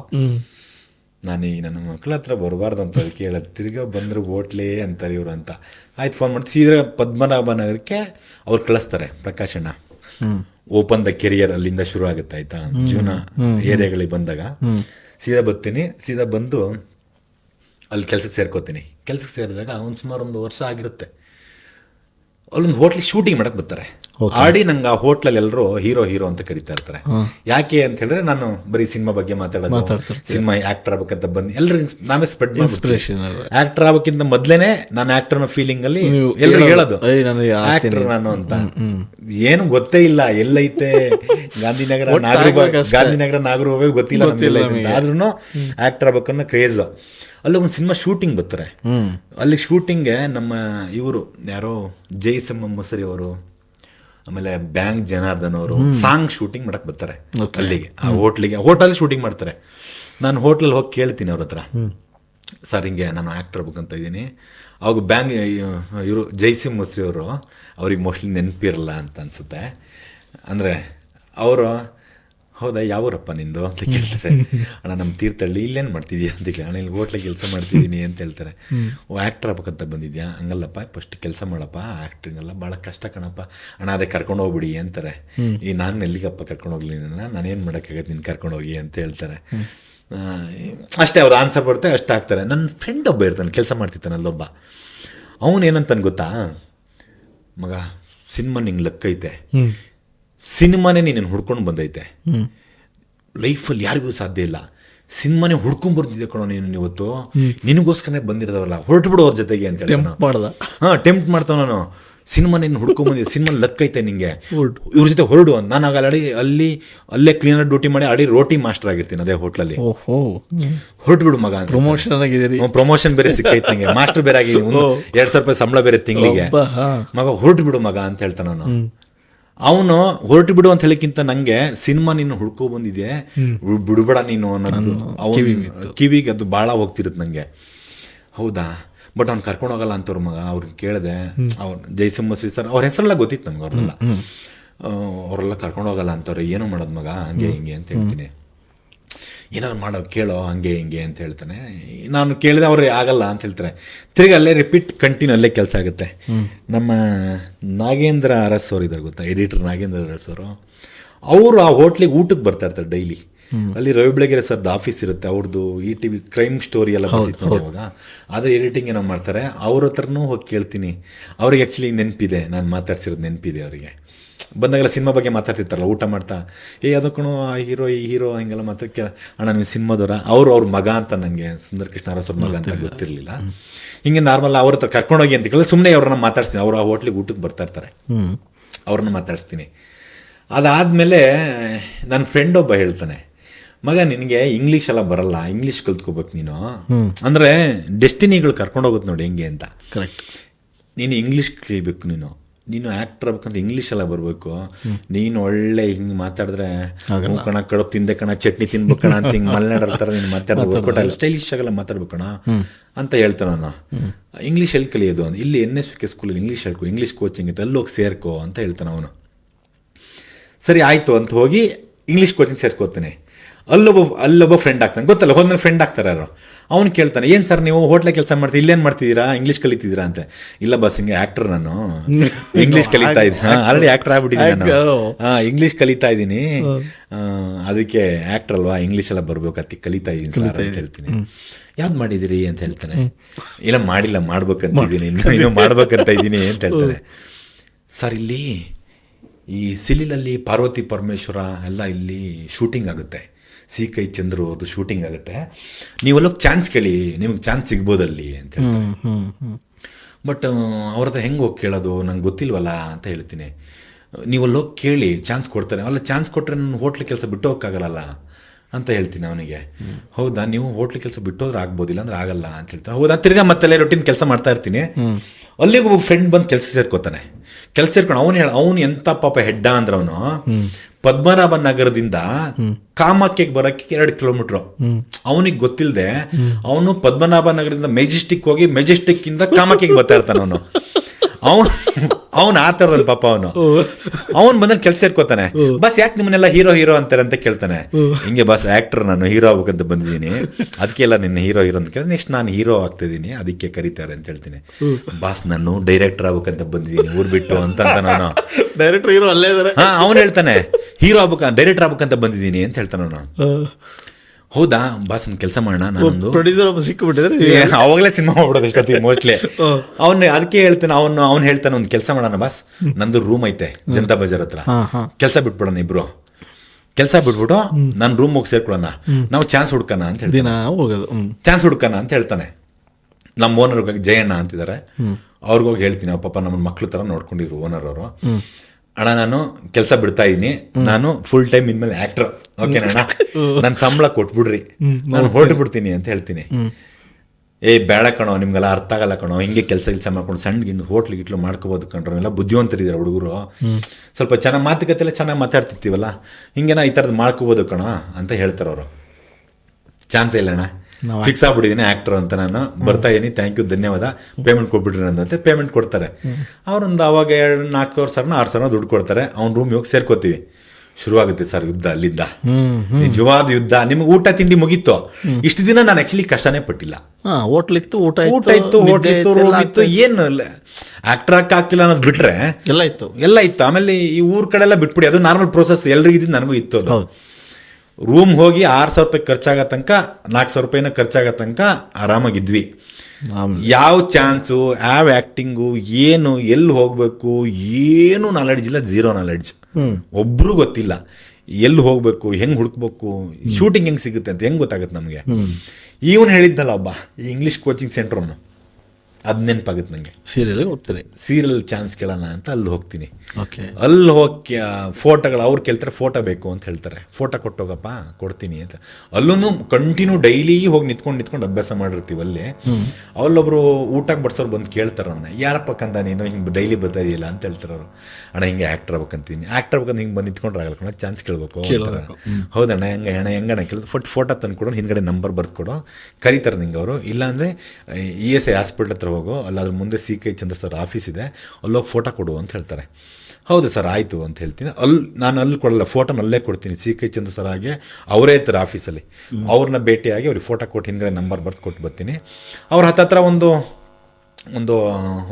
ನಾನು ಈ ನನ್ನ ಮಕ್ಳ ಹತ್ರ ಬರಬಾರ್ದು ಅಂತ ಕೇಳ ತಿರ್ಗ ತಿರ್ಗಾ ಬಂದ್ರು ಹೋಟ್ಲೇ ಅಂತಾರೆ ಇವರು ಅಂತ. ಆಯ್ತು ಫೋನ್ ಮಾಡಿ ಸೀದಾ ಪದ್ಮನಾಭ ನಗರಕ್ಕೆ ಅವ್ರು ಕಳಿಸ್ತಾರೆ ಪ್ರಕಾಶಣ್ಣ ಓಪನ್ ದ ಕೆರಿಯರ್ ಅಲ್ಲಿಂದ ಶುರು ಆಗುತ್ತೆ ಆಯ್ತಾ ಜೀವನ ಏರಿಯಾಗಳಿಗೆ ಬಂದಾಗ. ಸೀದಾ ಬರ್ತೀನಿ ಸೀದಾ ಬಂದು ಅಲ್ಲಿ ಕೆಲ್ಸಕ್ಕೆ ಸೇರ್ಕೋತೀನಿ. ಕೆಲ್ಸಕ್ಕೆ ಸೇರಿದಾಗ ಒಂದು ಸುಮಾರು ಒಂದು ವರ್ಷ ಆಗಿರುತ್ತೆ. ಅಲ್ಲೊಂದು ಹೋಟ್ಲಿಗೆ ಶೂಟಿಂಗ್ ಮಾಡಕ್ ಬರ್ತಾರೆ. ಆಡಿ ನಂಗೆ ಆ ಹೋಟ್ಲಲ್ಲಿ ಎಲ್ಲರೂ ಹೀರೋ ಹೀರೋ ಅಂತ ಕರಿತಾ ಇರ್ತಾರೆ. ಯಾಕೆ ಅಂತ ಹೇಳಿದ್ರೆ ನಾನು ಬರೀ ಸಿನಿಮಾ ಬಗ್ಗೆ ಮಾತಾಡೋದು ಸಿನಿಮಾ ಆಕ್ಟರ್ ಆಗ್ಬೇಕಂತ ಬಂದು ಎಲ್ಲರಿಗೂ ನಾವೇ ಸ್ಪ್ರೆಡ್ ಇನ್ಸ್ಪಿರೇಷನ್. ಆಕ್ಟರ್ ಆಗಬೇಕಿಂತ ಮೊದ್ಲೇನೆ ನಾನು ಆಕ್ಟರ್ನ ಫೀಲಿಂಗ್ ಅಲ್ಲಿ ಎಲ್ಲರೂ ಹೇಳೋದು, ಆಕ್ಟರ್ ನಾನು ಅಂತ. ಏನು ಗೊತ್ತೇ ಇಲ್ಲ ಎಲ್ಲೈತೆ? ಗಾಂಧಿನಗರ ಒಟ್ಟು ನಾಗರ ಆಗ್ಬೇಕಷ್ಟೇ. ಗಾಂಧಿನಗರ ನಾಗರ ಗೊತ್ತಿಲ್ಲ ಅಂತ. ಆದ್ರೂ ಆಕ್ಟರ್ ಆಗಬೇಕನ್ನ ಕ್ರೇಜ್ ಅಲ್ಲಿ ಒಂದು ಸಿನಿಮಾ ಶೂಟಿಂಗ್ ಬರ್ತಾರೆ. ಅಲ್ಲಿ ಶೂಟಿಂಗ್ಗೆ ನಮ್ಮ ಇವರು ಯಾರೋ ಜೈಸಮ್ಮ ಮುಸರಿ ಅವರು ಆಮೇಲೆ ಬ್ಯಾಂಕ್ ಜನಾರ್ದನ್ ಅವರು ಸಾಂಗ್ ಶೂಟಿಂಗ್ ಮಾಡಕ್ ಬರ್ತಾರೆ ಅಲ್ಲಿಗೆ ಆ ಹೋಟ್ಲಿಗೆ ಹೋಟೆಲ್ ಶೂಟಿಂಗ್ ಮಾಡ್ತಾರೆ. ನಾನು ಹೋಟ್ಲಲ್ಲಿ ಹೋಗಿ ಕೇಳ್ತೀನಿ ಅವ್ರ ಹತ್ರ. ಸರ್ ಹಿಂಗೆ ನಾನು ಆ್ಯಕ್ಟರ್ ಆಗ್ಬೇಕಂತ ಇದ್ದೀನಿ. ಅವಾಗ ಬ್ಯಾಂಕ್ ಇವರು ಜೈಸಿ ಮುಸ್ರಿ ಅವರು ಅವ್ರಿಗೆ ಮೋಸ್ಟ್ಲಿ ನೆನಪಿರಲ್ಲ ಅಂತ ಅನ್ಸುತ್ತೆ. ಅಂದರೆ ಅವರು ಹೌದಾ ಯಾವೂರಪ್ಪ ನಿಂದು ಅಂತ ಕೇಳ್ತಾರೆ. ಅಣ್ಣ ನಮ್ಮ ತೀರ್ಥಹಳ್ಳಿ ಇಲ್ಲೇನು ಮಾಡ್ತಿದ್ಯಾ ಅಂತ ಕೇಳಿ ಅಣ್ಣ ಇಲ್ಲಿ ಹೋಟ್ಲಿಗೆ ಕೆಲಸ ಮಾಡ್ತಿದ್ದೀನಿ ಅಂತ ಹೇಳ್ತಾರೆ. ಓ ಆ್ಯಕ್ಟರ್ ಆಗ್ಬೇಕಂತ ಬಂದಿದ್ಯಾ? ಹಂಗಲ್ಲಪ್ಪ ಫಸ್ಟ್ ಕೆಲಸ ಮಾಡಪ್ಪ. ಆ್ಯಕ್ಟ್ರಿಂಗ್ ಎಲ್ಲ ಭಾಳ ಕಷ್ಟ ಕಣಪ್ಪ. ಅಣ್ಣ ಅದೇ ಕರ್ಕೊಂಡು ಹೋಗ್ಬಿಡಿ ಅಂತಾರೆ. ಈ ನಾನು ಎಲ್ಲಿಗಪ್ಪ ಕರ್ಕೊಂಡು ಹೋಗ್ಲಿ ನನ್ನ ನಾನೇನು ಮಾಡೋಕ್ಕಾಗತ್ತೆ ನಿನ್ನ ಕರ್ಕೊಂಡು ಹೋಗಿ ಅಂತ ಹೇಳ್ತಾರೆ. ಅಷ್ಟೇ ಅವ್ರು ಆನ್ಸರ್ ಬರುತ್ತೆ ಅಷ್ಟು ಆಗ್ತಾರೆ. ನನ್ನ ಫ್ರೆಂಡ್ ಒಬ್ಬ ಇರ್ತಾನೆ ಕೆಲಸ ಮಾಡ್ತಿರ್ತಾನೆ ಅಲ್ಲೊಬ್ಬ. ಅವನು ಏನಂತಾನೆ ಗೊತ್ತಾ? ಮಗ ಸಿನಿಮಾ ನಿಂಗೆ ಲಕ್ಕೈತೆ. ಸಿನಿಮಾನೇ ನೀನು ಹುಡ್ಕೊಂಡು ಬಂದೈತೆ. ಲೈಫಲ್ಲಿ ಯಾರಿಗೂ ಸಾಧ್ಯ ಇಲ್ಲ. ಸಿನಿಮಾನೇ ಹುಡ್ಕೊಂಡ್ ಬರ್ತಿದ್ದೆ ಕಣೋ ನೀನು ಇವತ್ತು ನಿನಗೋಸ್ಕರನೇ ಬಂದಿರೋದವಲ್ಲ ಹೊರಟು ಬಿಡು ಅವ್ರ ಜೊತೆಗೆ ಅಂತ ಮಾಡ್ದ. ಹಾ ಟೆಂಪ್ಟ್ ಮಾಡ್ತಾವ ನಾನು ಸಿನಿಮಾ ನೀನು ಹುಡ್ಕೊಂಡ್ ಬಂದಿದ್ದೆ ಸಿನಿಮಾ ಲಕ್ ಐತೆ ನಿಂಗೆ. ಇವ್ರ ಜೊತೆ ಹೊರಡು. ನಾನು ಆಗ ಅಡಿ ಅಲ್ಲಿ ಅಲ್ಲೇ ಕ್ಲೀನರ್ ಡ್ಯೂಟಿ ಮಾಡಿ ಅಡಿ ರೋಟಿ ಮಾಸ್ಟರ್ ಆಗಿರ್ತೀನಿ ಅದೇ ಹೋಟ್ಲಲ್ಲಿ ಹೊರಟು ಬಿಡು ಮಗ ಅಂತ ಪ್ರಮೋಷನ್ ಆಗಿದ್ದೀರಿ. ಪ್ರಮೋಷನ್ ಬೇರೆ ಸಿಕ್ಕೈತೆ ನಿಂಗೆ. ಮಾಸ್ಟರ್ ಬೇರೆ ಆಗಿ ಎರಡು ಎರಡ್ ಸಾವಿರ ರೂಪಾಯಿ ಸಂಬಳ ಬೇರೆ ತಿಂಗಳಿಗೆ. ಮಗ ಹೊರಟು ಬಿಡು ಮಗ ಅಂತ ಹೇಳ್ತಾನ ನಾನು ಅವನು ಹೊರಟು ಬಿಡು ಅಂತ ಹೇಳಕ್ಕಿಂತ ನಂಗೆ ಸಿನಿಮಾ ನೀನು ಹುಡ್ಕೊ ಬಂದಿದೆ ಬಿಡಬೇಡ ನೀನು ಅನ್ನೋದು. ಅವನು ಕಿವಿಗೆ ಅದು ಭಾಳ ಹೋಗ್ತಿರುತ್ತೆ ನಂಗೆ. ಹೌದಾ? ಬಟ್ ಅವ್ನು ಕರ್ಕೊಂಡು ಹೋಗಲ್ಲ ಅಂತವ್ರ ಮಗ ಅವ್ರಿಗೆ ಕೇಳಿದೆ. ಅವ್ರು ಜಯಸಿಂಹಶ್ರೀ ಸರ್ ಅವ್ರ ಹೆಸರೆಲ್ಲ ಗೊತ್ತಿತ್ತು ನಮ್ಗೆ ಅವ್ರನ್ನೆಲ್ಲ ಅವರೆಲ್ಲ ಕರ್ಕೊಂಡು ಹೋಗಲ್ಲ ಅಂತವ್ರೆ ಏನೋ ಮಾಡೋದು ಮಗ ಹಂಗೆ ಹಿಂಗೆ ಅಂತ ಹೇಳ್ತೀನಿ. ಏನಾದ್ರು ಮಾಡೋ ಕೇಳೋ ಹಂಗೆ ಹಿಂಗೆ ಅಂತ ಹೇಳ್ತಾನೆ. ನಾನು ಕೇಳಿದೆ ಅವ್ರು ಆಗಲ್ಲ ಅಂತ ಹೇಳ್ತಾರೆ. ತಿರ್ಗಿ ಅಲ್ಲೇ ರಿಪೀಟ್ ಕಂಟಿನ್ಯೂ ಅಲ್ಲೇ ಕೆಲಸ ಆಗುತ್ತೆ. ನಮ್ಮ ನಾಗೇಂದ್ರ ಅರಸ್ ಅವ್ರು ಇದ್ದಾರೆ ಗೊತ್ತಾ? ಎಡಿಟರ್ ನಾಗೇಂದ್ರ ಅರಸ್ ಅವರು. ಅವರು ಆ ಹೋಟ್ಲಿಗೆ ಊಟಕ್ಕೆ ಬರ್ತಾ ಇರ್ತಾರೆ ಡೈಲಿ ಅಲ್ಲಿ ರವಿ ಬೆಳಗೆರೆ ಸರ್ದು ಆಫೀಸ್ ಇರುತ್ತೆ. ಅವ್ರದ್ದು ಈ ಟಿ ವಿ ಕ್ರೈಮ್ ಸ್ಟೋರಿ ಎಲ್ಲ ಬರ್ತಿತ್ತು ಅವಾಗ ಎಡಿಟಿಂಗ್ ಏನೋ ಮಾಡ್ತಾರೆ. ಅವ್ರ ಹತ್ರನೂ ಹೋಗಿ ಕೇಳ್ತೀನಿ. ಅವ್ರಿಗೆ ಆ್ಯಕ್ಚುಲಿ ನೆನಪಿದೆ. ನಾನು ಮಾತಾಡ್ಸಿರೋದು ನೆನಪಿದೆ ಅವರಿಗೆ. ಬಂದಾಗೆಲ್ಲ ಸಿನಿಮಾ ಬಗ್ಗೆ ಮಾತಾಡ್ತಿರ್ತಾರಲ್ಲ ಊಟ ಮಾಡ್ತಾ ಏ ಅದಕ್ಕೂ ಆ ಹೀರೋ ಈ ಹೀರೋ ಹಿಂಗೆಲ್ಲ ಮಾತಾಡ್ಕೆ ಅಣ್ಣ ನೀವು ಸಿನಿಮಾದವರ ಅವರು ಅವ್ರ ಮಗ ಅಂತ ನನಗೆ ಸುಂದರ ಕೃಷ್ಣ ಅರಸ್ ಅವ್ರ ಮಗ ಅಂತ ಗೊತ್ತಿರಲಿಲ್ಲ. ಹಿಂಗೆ ನಾರ್ಮಲ್ ಅವ್ರ ಹತ್ರ ಕರ್ಕೊಂಡೋಗಿ ಅಂತ ಕೇಳಿದ್ರೆ ಸುಮ್ಮನೆ ಅವ್ರನ್ನ ಮಾತಾಡ್ತೀನಿ ಅವ್ರು ಆ ಹೋಟ್ಲಿಗೆ ಊಟಕ್ಕೆ ಬರ್ತಾ ಇರ್ತಾರೆ. ಅವ್ರನ್ನ ಮಾತಾಡಿಸ್ತೀನಿ. ಅದಾದಮೇಲೆ ನನ್ನ ಫ್ರೆಂಡ್ ಒಬ್ಬ ಹೇಳ್ತಾನೆ ಮಗ ನಿನಗೆ ಇಂಗ್ಲೀಷ್ ಎಲ್ಲ ಬರಲ್ಲ ಇಂಗ್ಲೀಷ್ ಕಲ್ತ್ಕೋಬೇಕು ನೀನು. ಅಂದರೆ ಡೆಸ್ಟಿನಿಗಳು ಕರ್ಕೊಂಡೋಗುತ್ತೆ ನೋಡಿ ಹೆಂಗೆ ಅಂತ. ಕರೆಕ್ಟ್ ನೀನು ಇಂಗ್ಲೀಷ್ ಕಲಿಬೇಕು ನೀನು. ನೀನು ಆಕ್ಟರ್ ಆಗ್ಬೇಕಂತ ಇಂಗ್ಲೀಷ್ ಎಲ್ಲ ಬರಬೇಕು. ನೀನು ಒಳ್ಳೆ ಹಿಂಗೆ ಮಾತಾಡಿದ್ರೆ ಕಣ ಕಡಪ್ ತಿಂದೆ ಕಣ ಚಟ್ನಿ ತಿನ್ಬೇಕಣ ಕಣ ಅಂತ ಹಿಂಗೆ ಮಲೆನಾಡರ ಥರ ನೀನು ಮಾತಾಡೋದು ಸ್ಟೈಲಿಶ್ ಆಗಲ್ಲ ಮಾತಾಡ್ಬೇಕಣ ಕಣ ಅಂತ ಹೇಳ್ತಾನ ನಾನು ಇಂಗ್ಲೀಷ್ ಎಲ್ಲಿ ಕಲಿಯೋದು ಇಲ್ಲಿ ಎನ್ ಎಸ್ ಕೆ ಸ್ಕೂಲಲ್ಲಿ ಇಂಗ್ಲೀಷ್ ಹೇಳ್ಕೊ ಇಂಗ್ಲೀಷ್ ಕೋಚಿಂಗ್ ಇತ್ತು ಅಲ್ಲಿ ಹೋಗಿ ಸೇರ್ಕೋ ಅಂತ ಹೇಳ್ತಾನ ಅವನು. ಸರಿ ಆಯಿತು ಅಂತ ಹೋಗಿ ಇಂಗ್ಲೀಷ್ ಕೋಚಿಂಗ್ ಸೇರ್ಕೋತಾನೆ. ಅಲ್ಲೊಬ್ಬ ಅಲ್ಲೊಬ್ಬ ಫ್ರೆಂಡ್ ಆಗ್ತಾನೆ. ಗೊತ್ತಲ್ಲ ಹೋದ್ಮೇಲೆ ಫ್ರೆಂಡ್ ಆಗ್ತಾರೆ ಯಾರು. ಅವ್ನು ಕೇಳ್ತಾನೆ ಏನು ಸರ್ ನೀವು ಹೋಟ್ಲ ಕೆಲಸ ಮಾಡ್ತೀವಿ ಇಲ್ಲೇನು ಮಾಡ್ತಿದ್ದೀರಾ? ಇಂಗ್ಲೀಷ್ ಕಲಿತಿದ್ದೀರಾ? ಅಂತ. ಇಲ್ಲ ಬಸ್ ಹಿಂಗೆ ಆ್ಯಕ್ಟರ್ ನಾನು. ಇಂಗ್ಲೀಷ್ ಕಲಿತಾ ಇದ್ದೀನಿ. ಆಲ್ರೆಡಿ ಆ್ಯಕ್ಟರ್ ಆಗ್ಬಿಟ್ಟಿದ್ದೀನಿ ನಾನು. ಹಾಂ ಇಂಗ್ಲೀಷ್ ಕಲಿತಾ ಇದ್ದೀನಿ. ಅದಕ್ಕೆ ಆ್ಯಕ್ಟರ್ ಅಲ್ವಾ? ಇಂಗ್ಲೀಷ್ ಎಲ್ಲ ಬರಬೇಕು ಅತ್ತಿ ಕಲಿತಾ ಇದ್ದೀನಿ ಸರ್ ಅಂತ ಹೇಳ್ತೀನಿ. ಯಾವ್ದು ಮಾಡಿದಿರಿ ಅಂತ ಹೇಳ್ತಾನೆ. ಇಲ್ಲ ಮಾಡಿಲ್ಲ ಮಾಡ್ಬೇಕಂತ ಇದ್ದೀನಿ. ಇನ್ನೂ ಮಾಡ್ಬೇಕಂತ ಇದ್ದೀನಿ ಅಂತ ಹೇಳ್ತಾನೆ. ಸರ್ ಇಲ್ಲಿ ಈ ಸಿಲಿಲಲ್ಲಿ ಪಾರ್ವತಿ ಪರಮೇಶ್ವರ ಎಲ್ಲ ಇಲ್ಲಿ ಶೂಟಿಂಗ್ ಆಗುತ್ತೆ. ಸಿ ಕೈ ಚಂದ್ರು ಅವ್ರದ್ದು ಶೂಟಿಂಗ್ ಆಗುತ್ತೆ. ನೀವೆಲ್ಲೋಗಿ ಚಾನ್ಸ್ ಕೇಳಿ ನಿಮಗೆ ಚಾನ್ಸ್ ಸಿಗ್ಬೋದಲ್ಲಿ ಅಂತ ಹೇಳ್ತಾರೆ. ಬಟ್ ಅವ್ರ ಹತ್ರ ಹೆಂಗೆ ಹೋಗಿ ಕೇಳೋದು? ನಂಗೆ ಗೊತ್ತಿಲ್ವಲ್ಲ ಅಂತ ಹೇಳ್ತೀನಿ. ನೀವು ಅಲ್ಲೋಗಿ ಕೇಳಿ ಚಾನ್ಸ್ ಕೊಡ್ತಾರೆ. ಅಲ್ಲ ಚಾನ್ಸ್ ಕೊಟ್ಟರೆ ನಾನು ಹೋಟ್ಲ್ ಕೆಲಸ ಬಿಟ್ಟು ಹೋಗೋಕ್ಕಾಗಲ್ಲ ಅಂತ ಹೇಳ್ತೀನಿ ಅವನಿಗೆ. ಹೌದಾ? ನೀವು ಹೋಟ್ಲ್ ಕೆಲಸ ಬಿಟ್ಟೋದ್ರೆ ಆಗ್ಬೋದಿಲ್ಲ ಅಂದ್ರೆ ಆಗಲ್ಲ ಅಂತ ಹೇಳ್ತಾರೆ. ಹೌದಾ? ತಿರ್ಗಾ ಮತ್ತೆಲ್ಲ ರೊಟೀನ್ ಕೆಲಸ ಮಾಡ್ತಾ ಇರ್ತೀನಿ. ಅಲ್ಲಿಗೆ ಒಬ್ಬ ಫ್ರೆಂಡ್ ಬಂದು ಕೆಲಸ ಸೇರ್ಕೋತಾನೆ. ಕೆಲಸ ಸೇರ್ಕೊಂಡು ಅವನು ಹೇಳ ಅವನು ಎಂತ ಪಾಪ ಹೆಡ್ಡ ಅಂದ್ರೆ ಅವನು ಪದ್ಮನಾಭ ನಗರದಿಂದ ಕಾಮಕ್ಕೆ ಬರಕ್ಕೆ ಎರಡು ಕಿಲೋಮೀಟರ್. ಅವನಿಗೆ ಗೊತ್ತಿಲ್ಲದೆ ಅವನು ಪದ್ಮನಾಭ ನಗರದಿಂದ ಮೆಜೆಸ್ಟಿಕ್ ಹೋಗಿ ಮೆಜೆಸ್ಟಿಕ್ ಇಂದ ಕಾಮಕ್ಕೆ ಬರ್ತಾ ಇರ್ತಾನ ಅವನು. ಅವನು ಅವನು ಆ ಥರದನ್ ಪಾಪ ಅವನು. ಅವನು ಬಂದ್ರೆ ಕೆಲಸ ಸೇರ್ಕೋತಾನೆ. ಬಸ್ ಯಾಕೆ ನಿಮ್ಮನ್ನೆಲ್ಲ ಹೀರೋ ಹೀರೋ ಅಂತಾರೆ ಅಂತ ಕೇಳ್ತಾನೆ. ಹಿಂಗೆ ಬಸ್ ಆಕ್ಟರ್ ನಾನು ಹೀರೋ ಆಗ್ಬೇಕಂತ ಬಂದಿದ್ದೀನಿ. ಅದಕ್ಕೆಲ್ಲ ನಿನ್ನ ಹೀರೋ ಹೀರೋ ಅಂತ ಕೇಳಿದ್ರೆ ನೆಕ್ಸ್ಟ್ ನಾನು ಹೀರೋ ಆಗ್ತಿದ್ದೀನಿ. ಅದಕ್ಕೆ ಕರೀತಾರೆ ಅಂತ ಹೇಳ್ತೀನಿ. ಬಾಸ್ ನಾನು ಡೈರೆಕ್ಟರ್ ಆಗ್ಬೇಕಂತ ಬಂದಿದ್ದೀನಿ ಊರ್ ಬಿಟ್ಟು ಅಂತ ನಾನು. ಡೈರೆಕ್ಟರ್ ಹೀರೋ ಅಲ್ಲೇ ಹಾ ಅವನು ಹೇಳ್ತಾನೆ ಹೀರೋ ಆಗ್ಬೇಕ ಡೈರೆಕ್ಟರ್ ಆಗ್ಬೇಕಂತ ಬಂದಿದ್ದೀನಿ ಅಂತ ಹೇಳ್ತಾನೆ ಅವನು. ಹೌದಾ? ಬಾಸ್ ಒಂದು ಕೆಲಸ ಮಾಡೋಣ ನಾನೊಂದು. ಪ್ರೊಡ್ಯೂಸರ್ ಒಬ್ಬ ಸಿಕ್ಕಿಬಿಟ್ಟಿದ್ರೆ ಅವಾಗಲೇ ಸಿನಿಮಾ ಮಾಡ್ಬಿಡೋದು ಇಷ್ಟೊತ್ತಿಗೆ ಮೋಸ್ಟ್ಲಿ ಅವ್ನು ಅದಕ್ಕೆ ಹೇಳ್ತಾನೆ ಅವನು ಅವ್ನು ಹೇಳ್ತಾನೆ ಒಂದು ಕೆಲಸ ಮಾಡೋಣ ಬಾಸ್ ನಂದು ರೂಮ್ ಐತೆ ಜನತಾ ಬಜಾರ್ ಹತ್ರ. ಕೆಲಸ ಬಿಟ್ಬಿಡೋಣ ಇಬ್ರು. ಕೆಲಸ ಬಿಟ್ಬಿಟ್ಟು ನನ್ನ ರೂಮ್ ಹೋಗಿ ಸೇರ್ಕೊಳ್ಳೋಣ. ನಾವು ಚಾನ್ಸ್ ಹುಡ್ಕೋಣ ಅಂತ ಹೋಗೋದು ಚಾನ್ಸ್ ಹುಡ್ಕೋಣ ಅಂತ ಹೇಳ್ತಾನೆ. ನಮ್ಮ ಓನರ್ ಜಯಣ್ಣ ಅಂತಿದ್ದಾರೆ. ಅವ್ರಿಗೋಗಿ ಹೇಳ್ತೀನಿ ಪಾಪ ನಮ್ಮ ಮಕ್ಳು ತರ ನೋಡ್ಕೊಂಡಿದ್ರು ಓನರ್ ಅವರು. ಅಣ್ಣ ನಾನು ಕೆಲಸ ಬಿಡ್ತಾ ಇದ್ದೀನಿ ನಾನು ಫುಲ್ ಟೈಮ್ ಇನ್ಮೇಲೆ ಆಕ್ಟರ್ ಓಕೆ ಅಣ್ಣ ನನ್ನ ಸಂಬಳ ಕೊಟ್ಬಿಡ್ರಿ. ನಾನು ಹೊರಟು ಬಿಡ್ತೀನಿ ಅಂತ ಹೇಳ್ತೀನಿ. ಏ ಬೇಡ ಕಣೋ ನಿಮ್ಗೆಲ್ಲ ಅರ್ಥ ಆಗಲ್ಲ ಕಣೋ. ಹಿಂಗೆ ಕೆಲಸ ಕೆಲಸ ಮಾಡ್ಕೊಂಡು ಸಣ್ಣ ಗಿಣ್ಣು ಹೋಟ್ಲ್ ಗಿಟ್ಲು ಮಾಡ್ಕೋಬೋದು ಕಣ್ರು. ಎಲ್ಲ ಬುದ್ಧಿವಂತರಿದ್ದಾರೆ ಹುಡುಗರು. ಸ್ವಲ್ಪ ಚೆನ್ನಾಗಿ ಮಾತುಕತೆ ಎಲ್ಲ ಚೆನ್ನಾಗಿ ಮಾತಾಡ್ತಿರ್ತೀವಲ್ಲ ಹಿಂಗೆನ ಈ ಥರದ್ದು ಮಾಡ್ಕೋಬೋದು ಕಣೋ ಅಂತ ಹೇಳ್ತಾರೆ ಅವರು ಚಾನ್ಸ್ ಇಲ್ಲ ಅಣ್ಣ. ಫಿಕ್ಸ್ ಆಗ್ಬಿಟ್ಟಿದ್ದೀನಿ ಆಕ್ಟರ್ ಅಂತ ನಾನು. ಬರ್ತಾ ಇದೀನಿ ಥ್ಯಾಂಕ್ ಯು ಧನ್ಯವಾದ. ಪೇಮೆಂಟ್ ಕೊಟ್ಬಿಟ್ರಿ ಅಂತ ಪೇಮೆಂಟ್ ಕೊಡ್ತಾರೆ. ಅವ್ರೊಂದು ಅವಾಗ ಎರಡು ನಾಲ್ಕು ಸಾವಿರನ ಆರು ಸಾವಿರ ದುಡ್ಡು ಕೊಡ್ತಾರೆ. ಅವ್ನ ರೂಮ್ ಹೋಗಿ ಸೇರ್ಕೋತೀವಿ. ಶುರುವಾಗುತ್ತೆ ಸರ್ ಯುದ್ಧ ಅಲ್ಲಿಂದ. ನಿಜವಾದ ಯುದ್ಧ. ನಿಮ್ಗೆ ಊಟ ತಿಂಡಿ ಮುಗಿತ್ತು ಇಷ್ಟು ದಿನ ನಾನು ಆಕ್ಚುಲಿ ಕಷ್ಟನೇ ಪಟ್ಟಿಲ್ಲ. ಹೋಟ್ಲ್ ಇತ್ತು ಊಟ ಊಟ ಇತ್ತು ಹೋಟ್ಲ್ ಇತ್ತು ರೂಮ್ ಇತ್ತು ಏನು ಆಕ್ಟರ್ ಆಗ್ತಿಲ್ಲ ಅನ್ನೋದು ಬಿಟ್ರೆ ಎಲ್ಲ ಇತ್ತು. ಎಲ್ಲ ಇತ್ತು. ಆಮೇಲೆ ಈ ಊರ್ ಕಡೆ ಎಲ್ಲ ಬಿಟ್ಬಿಡಿ. ಅದು ನಾರ್ಮಲ್ ಪ್ರೋಸೆಸ್ ಎಲ್ರಿಗೂ ಇದ್ದು ನನಗೂ ಇತ್ತು ಅದು. ರೂಮ್ ಹೋಗಿ ಆರು ಸಾವಿರ ರೂಪಾಯಿ ಖರ್ಚಾಗೋ ತನಕ ನಾಲ್ಕು ಸಾವಿರ ರೂಪಾಯಿನ ಖರ್ಚಾಗೋ ತನಕ ಆರಾಮಾಗಿದ್ವಿ. ಯಾವ ಚಾನ್ಸು ಯಾವ ಆ್ಯಕ್ಟಿಂಗು ಏನು ಎಲ್ಲಿ ಹೋಗಬೇಕು ಏನು ನಾಲೆಡ್ಜ್ ಇಲ್ಲ ಝೀರೋ ನಾಲೆಡ್ಜ್ ಒಬ್ರು ಗೊತ್ತಿಲ್ಲ. ಎಲ್ಲಿ ಹೋಗಬೇಕು ಹೆಂಗೆ ಹುಡುಕ್ಬೇಕು ಶೂಟಿಂಗ್ ಹೆಂಗೆ ಸಿಗುತ್ತೆ ಅಂತ ಹೆಂಗೆ ಗೊತ್ತಾಗುತ್ತೆ ನಮಗೆ? ಇವನು ಹೇಳಿದ್ದಲ್ಲ ಒಬ್ಬ ಈ ಇಂಗ್ಲೀಷ್ ಕೋಚಿಂಗ್ ಸೆಂಟ್ರನ್ನು ಅದು ನೆನಪಾಗುತ್ತೆ ನನಗೆ ಸೀರಿಯಲ್ ಹೋಗ್ತೀನಿ ಸೀರಿಯಲ್ ಚಾನ್ಸ್ ಕೇಳೋಣ ಅಂತ ಅಲ್ಲಿ ಹೋಗ್ತೀನಿ. ಓಕೆ. ಅಲ್ಲಿ ಹೋಗಿ ಫೋಟೋಗಳು ಅವ್ರು ಕೇಳ್ತಾರೆ ಫೋಟೋ ಬೇಕು ಅಂತ ಹೇಳ್ತಾರೆ. ಫೋಟೋ ಕೊಟ್ಟೋಗಪ್ಪ ಕೊಡ್ತೀನಿ ಅಂತ. ಅಲ್ಲೂ ಕಂಟಿನ್ಯೂ ಡೈಲಿ ಹೋಗಿ ನಿಂತ್ಕೊಂಡು ನಿಂತ್ಕೊಂಡು ಅಭ್ಯಾಸ ಮಾಡಿರ್ತೀವಿ ಅಲ್ಲಿ. ಅಲ್ಲೊಬ್ರು ಊಟಕ್ಕೆ ಬಡ್ಸೋರು ಬಂದು ಕೇಳ್ತಾರ ಅವನ್ನ ಯಾರಪ್ಪ ಕಂದ ನೀನು ಹಿಂಗೆ ಡೈಲಿ ಬರ್ತಾ ಇದೆಯಲ್ಲ ಅಂತ ಹೇಳ್ತಾರೆ ಅವರು. ಅಣ್ಣ ಹಿಂಗೆ ಆ್ಯಕ್ಟರ್ ಆಗ್ಬೇಕಂತೀನಿ. ಆ್ಯಕ್ಟರ್ ಆಗ್ಬೇಕಂತ ಹಿಂಗೆ ಬಂದು ನಿಂತ್ಕೊಂಡ್ರೆ ಆಗಲ್ಲ ಕಣ ಚಾನ್ಸ್ ಕೇಳಬೇಕು ಹೌದಣ್ಣ ಹೆಂಗೆ ಅಣ್ಣ ಹೆಂಗಣ್ಣ ಕೇಳಿದ್ರು ಫಟ್ ಫೋಟೋ ತಂದು ಕೊಡು ಹಿಂದ್ಗಡೆ ನಂಬರ್ ಬರ್ದು ಕೊಡು ಕರೀತಾರೆ ನಿಂಗೆ ಅವರು. ಇಲ್ಲಾಂದರೆ ಇ ಎಸ್ ಐ ಹಾಸ್ಪಿಟ್ಲ್ ಹತ್ರ ಹೋಗು ಅದ್ರ ಮುಂದೆ C K Chandra sir office ಇದೆ ಅಲ್ಲೋಗಿ ಫೋಟೋ ಕೊಡು ಅಂತ ಹೇಳ್ತಾರೆ. ಹೌದು ಸರ್ ಆಯಿತು ಅಂತ ಹೇಳ್ತೀನಿ. ಅಲ್ಲಿ ನಾನು ಅಲ್ಲಿ ಕೊಡಲ್ಲ ಫೋಟೋನ ಅಲ್ಲೇ ಕೊಡ್ತೀನಿ ಸಿ ಕೆ ಚಂದ್ರ ಸರ್ ಹಾಗೆ ಅವರೇ ಇರ್ತಾರೆ ಆಫೀಸಲ್ಲಿ ಅವ್ರನ್ನ ಭೇಟಿಯಾಗಿ ಅವ್ರಿಗೆ ಫೋಟೋ ಕೊಟ್ಟು ಹಿಂದ್ಗಡೆ ನಂಬರ್ ಬರ್ದು ಕೊಟ್ಟು ಬರ್ತೀನಿ. ಅವ್ರ ಹತ್ತತ್ರ ಒಂದು ಒಂದು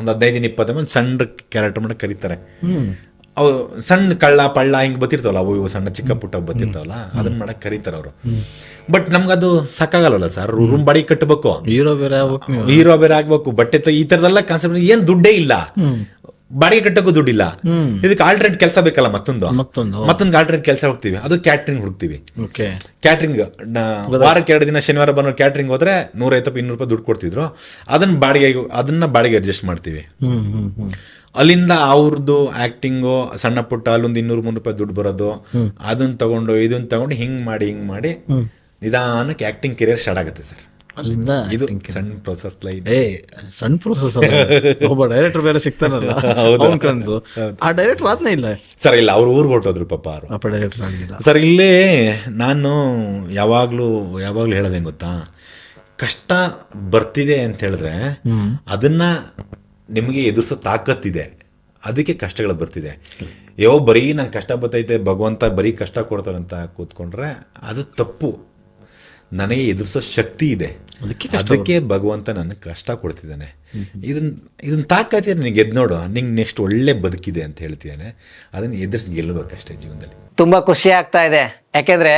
ಒಂದು ಹದಿನೈದು ದಿನ ಇಪ್ಪತ್ತು ಒಂದು ಸಣ್ಣ ಕ್ಯಾರೆಕ್ಟರ್ ಮಾಡಿ ಕರೀತಾರೆ. ಅವು ಸಣ್ಣ ಕಳ್ಳ ಪಳ್ಳ ಹಿಂಗೆ ಬತ್ತಿರ್ತಾವಲ್ಲ ಅವು ಇವು ಸಣ್ಣ ಚಿಕ್ಕ ಪುಟ್ಟ ಬತ್ತಿರ್ತಾವಲ್ಲ ಅದನ್ನ ಮಾಡಕ್ ಕರೀತಾರ ಅವರು. ಬಟ್ ನಮ್ಗದು ಸಾಕಾಗಲ್ಲ ಸರ್ ರೂಮ್ ಬಾಡಿಗೆ ಕಟ್ಟಬೇಕು ಹೀರೋ ಬೇರೆ ಆಗ್ಬೇಕು ಹೀರೋ ಬೇರೆ ಆಗ್ಬೇಕು. ಬಟ್ಟೆ ಈ ತರದೆಲ್ಲ ಕಾನ್ಸೆಪ್ಟ್ ಏನ್ ದುಡ್ಡೇ ಇಲ್ಲ. ಬಾಡಿಗೆ ಕಟ್ಟಕ್ಕೂ ದುಡ್ಡಿಲ್ಲ. ಇದಕ್ಕೆ ಆಲ್ಟ್ರೇಟ್ ಕೆಲಸ ಬೇಕಲ್ಲ ಮತ್ತೊಂದು. ಮತ್ತೊಂದು. ಮತ್ತೊಂದು ಆಲ್ಟ್ರೇಟ್ ಕೆಲಸ ಹೋಗ್ತೀವಿ. ಅದು ಕ್ಯಾಟ್ರಿಂಗ್ ಹುಡುಕ್ತೀವಿ. ಕ್ಯಾಟ್ರಿಂಗ್ ವಾರಕ್ಕೆ ಎರಡು ದಿನ ಶನಿವಾರ ಬರೋ ಕ್ಯಾಟ್ರಿಂಗ್ ಹೋದ್ರೆ ನೂರೈವತ್ತು ಇನ್ನೂರು ರೂಪಾಯಿ ದುಡ್ಡು ಕೊಡ್ತಿದ್ರು. ಅದನ್ನ ಬಾಡಿಗೆ ಅದನ್ನ ಬಾಡಿಗೆ ಅಡ್ಜಸ್ಟ್ ಮಾಡ್ತೀವಿ. ಅಲ್ಲಿಂದ ಅವ್ರದ್ದು ಆಕ್ಟಿಂಗು ಸಣ್ಣ ಪುಟ್ಟ ಅಲ್ಲೊಂದು ಇನ್ನೂರು ಮುನ್ನೂರು ರೂಪಾಯಿ ದುಡ್ಡು ಬರೋದು. ಅದನ್ನ ತಗೊಂಡು ಇದನ್ನ ತಗೊಂಡು ಹಿಂಗ್ ಮಾಡಿ ಹಿಂಗ್ ಮಾಡಿ ನಿಧಾನಕ್ಕೆ ಆಕ್ಟಿಂಗ್ ಕೆರಿಯರ್ ಸ್ಟಾರ್ಟ್ ಆಗುತ್ತೆ ಸರ್. ಅಲ್ಲಿಂದ ಇದು ಸಣ್ಣ ಪ್ರೊಸೆಸ್ ಲೈನ್ ಏ ಸಣ್ಣ ಪ್ರೊಸೆಸ್ ಒಬ್ಬ ಡೈರೆಕ್ಟರ್ ಬೇರೆ ಸಿಗ್ತಾನಲ್ಲ. ಅವ್ನ್ ಕನ್ಸು. ಆ ಡೈರೆಕ್ಟರ್ ಆದ್ನೇ ಇಲ್ಲ. ಸರ್ ಇಲ್ಲ ಅವ್ರು ಊರಿಗೆ ಹೊರಟೋದ್ರು ಪಾಪ ಅವರು ಅಪ್ಪ ಡೈರೆಕ್ಟರ್ ಆಗಿಲ್ಲ. ಸರ್ ಇಲ್ಲಿ ನಾನು ಯಾವಾಗಲೂ ಯಾವಾಗಲೂ ಹೇಳೋದೆ ಗೊತ್ತಾ? ಕಷ್ಟ ಬರ್ತಿದೆ ಅಂತ ಹೇಳಿದ್ರೆ ಅದನ್ನ ನಿಮಗೆ ಎದುರಿಸೋ ತಾಕತ್ತಿದೆ. ಅದಕ್ಕೆ ಕಷ್ಟಗಳು ಬರ್ತಿದೆ. ಯೋ ಬರೀ ನಂಗೆ ಕಷ್ಟ ಬರ್ತೈತೆ ಭಗವಂತ ಬರೀ ಕಷ್ಟ ಕೊಡ್ತಾರಂತ ಕೂತ್ಕೊಂಡ್ರೆ ಅದು ತಪ್ಪು. ನನಗೆ ಎದುರಿಸೋ ಶಕ್ತಿ ಇದೆ. ಅದಕ್ಕೆ ಭಗವಂತ ನನಗೆ ಕಷ್ಟ ಕೊಡ್ತಿದ್ದಾನೆ. ಇದನ್ನ ಇದನ್ನ ತಾಕತ್ತಿ ನಿನಗೆ ಎದ್ದು ನೋಡು ನಿಂಗೆ ನೆಕ್ಸ್ಟ್ ಒಳ್ಳೆ ಬದುಕಿದೆ ಅಂತ ಹೇಳ್ತಿದ್ದಾನೆ. ಅದನ್ನು ಎದುರಿಸಿ ಗೆಲ್ಲಬೇಕಷ್ಟೇ ಜೀವನದಲ್ಲಿ. ತುಂಬಾ ಖುಷಿ ಆಗ್ತಾ ಇದೆ. ಯಾಕೆಂದ್ರೆ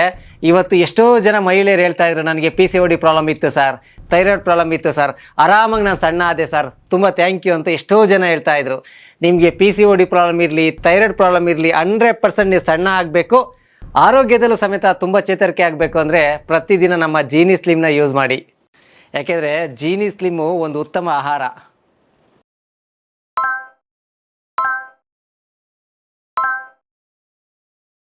ಇವತ್ತು ಎಷ್ಟೋ ಜನ ಮಹಿಳೆಯರು ಹೇಳ್ತಾ ಇದ್ರು ನನಗೆ ಪಿ ಸಿ ಡಿ ಪ್ರಾಬ್ಲಮ್ ಇತ್ತು ಸರ್ ಥೈರಾಯ್ಡ್ ಪ್ರಾಬ್ಲಮ್ ಇತ್ತು ಸರ್ ಆರಾಮಾಗಿ ನಾನು ಸಣ್ಣ ಆದೆ ಸರ್ ತುಂಬ ಥ್ಯಾಂಕ್ ಯು ಅಂತ ಎಷ್ಟೋ ಜನ ಹೇಳ್ತಾ ಇದ್ರು. ನಿಮಗೆ ಪಿ ಸಿ ಡಿ ಪ್ರಾಬ್ಲಮ್ ಇರಲಿ ಥೈರಾಯ್ಡ್ ಪ್ರಾಬ್ಲಮ್ ಇರಲಿ ಹಂಡ್ರೆಡ್ ಪರ್ಸೆಂಟ್ ನೀವು ಸಣ್ಣ ಆಗಬೇಕು. ಆರೋಗ್ಯದಲ್ಲೂ ಸಮೇತ ತುಂಬ ಚೇತರಿಕೆ ಆಗಬೇಕು ಅಂದರೆ ಪ್ರತಿದಿನ ನಮ್ಮ ಜೀನಿ ಸ್ಲಿಮ್ನ ಯೂಸ್ ಮಾಡಿ. ಯಾಕೆಂದರೆ ಜೀನಿ ಸ್ಲಿಮ್ಮು ಒಂದು ಉತ್ತಮ ಆಹಾರ.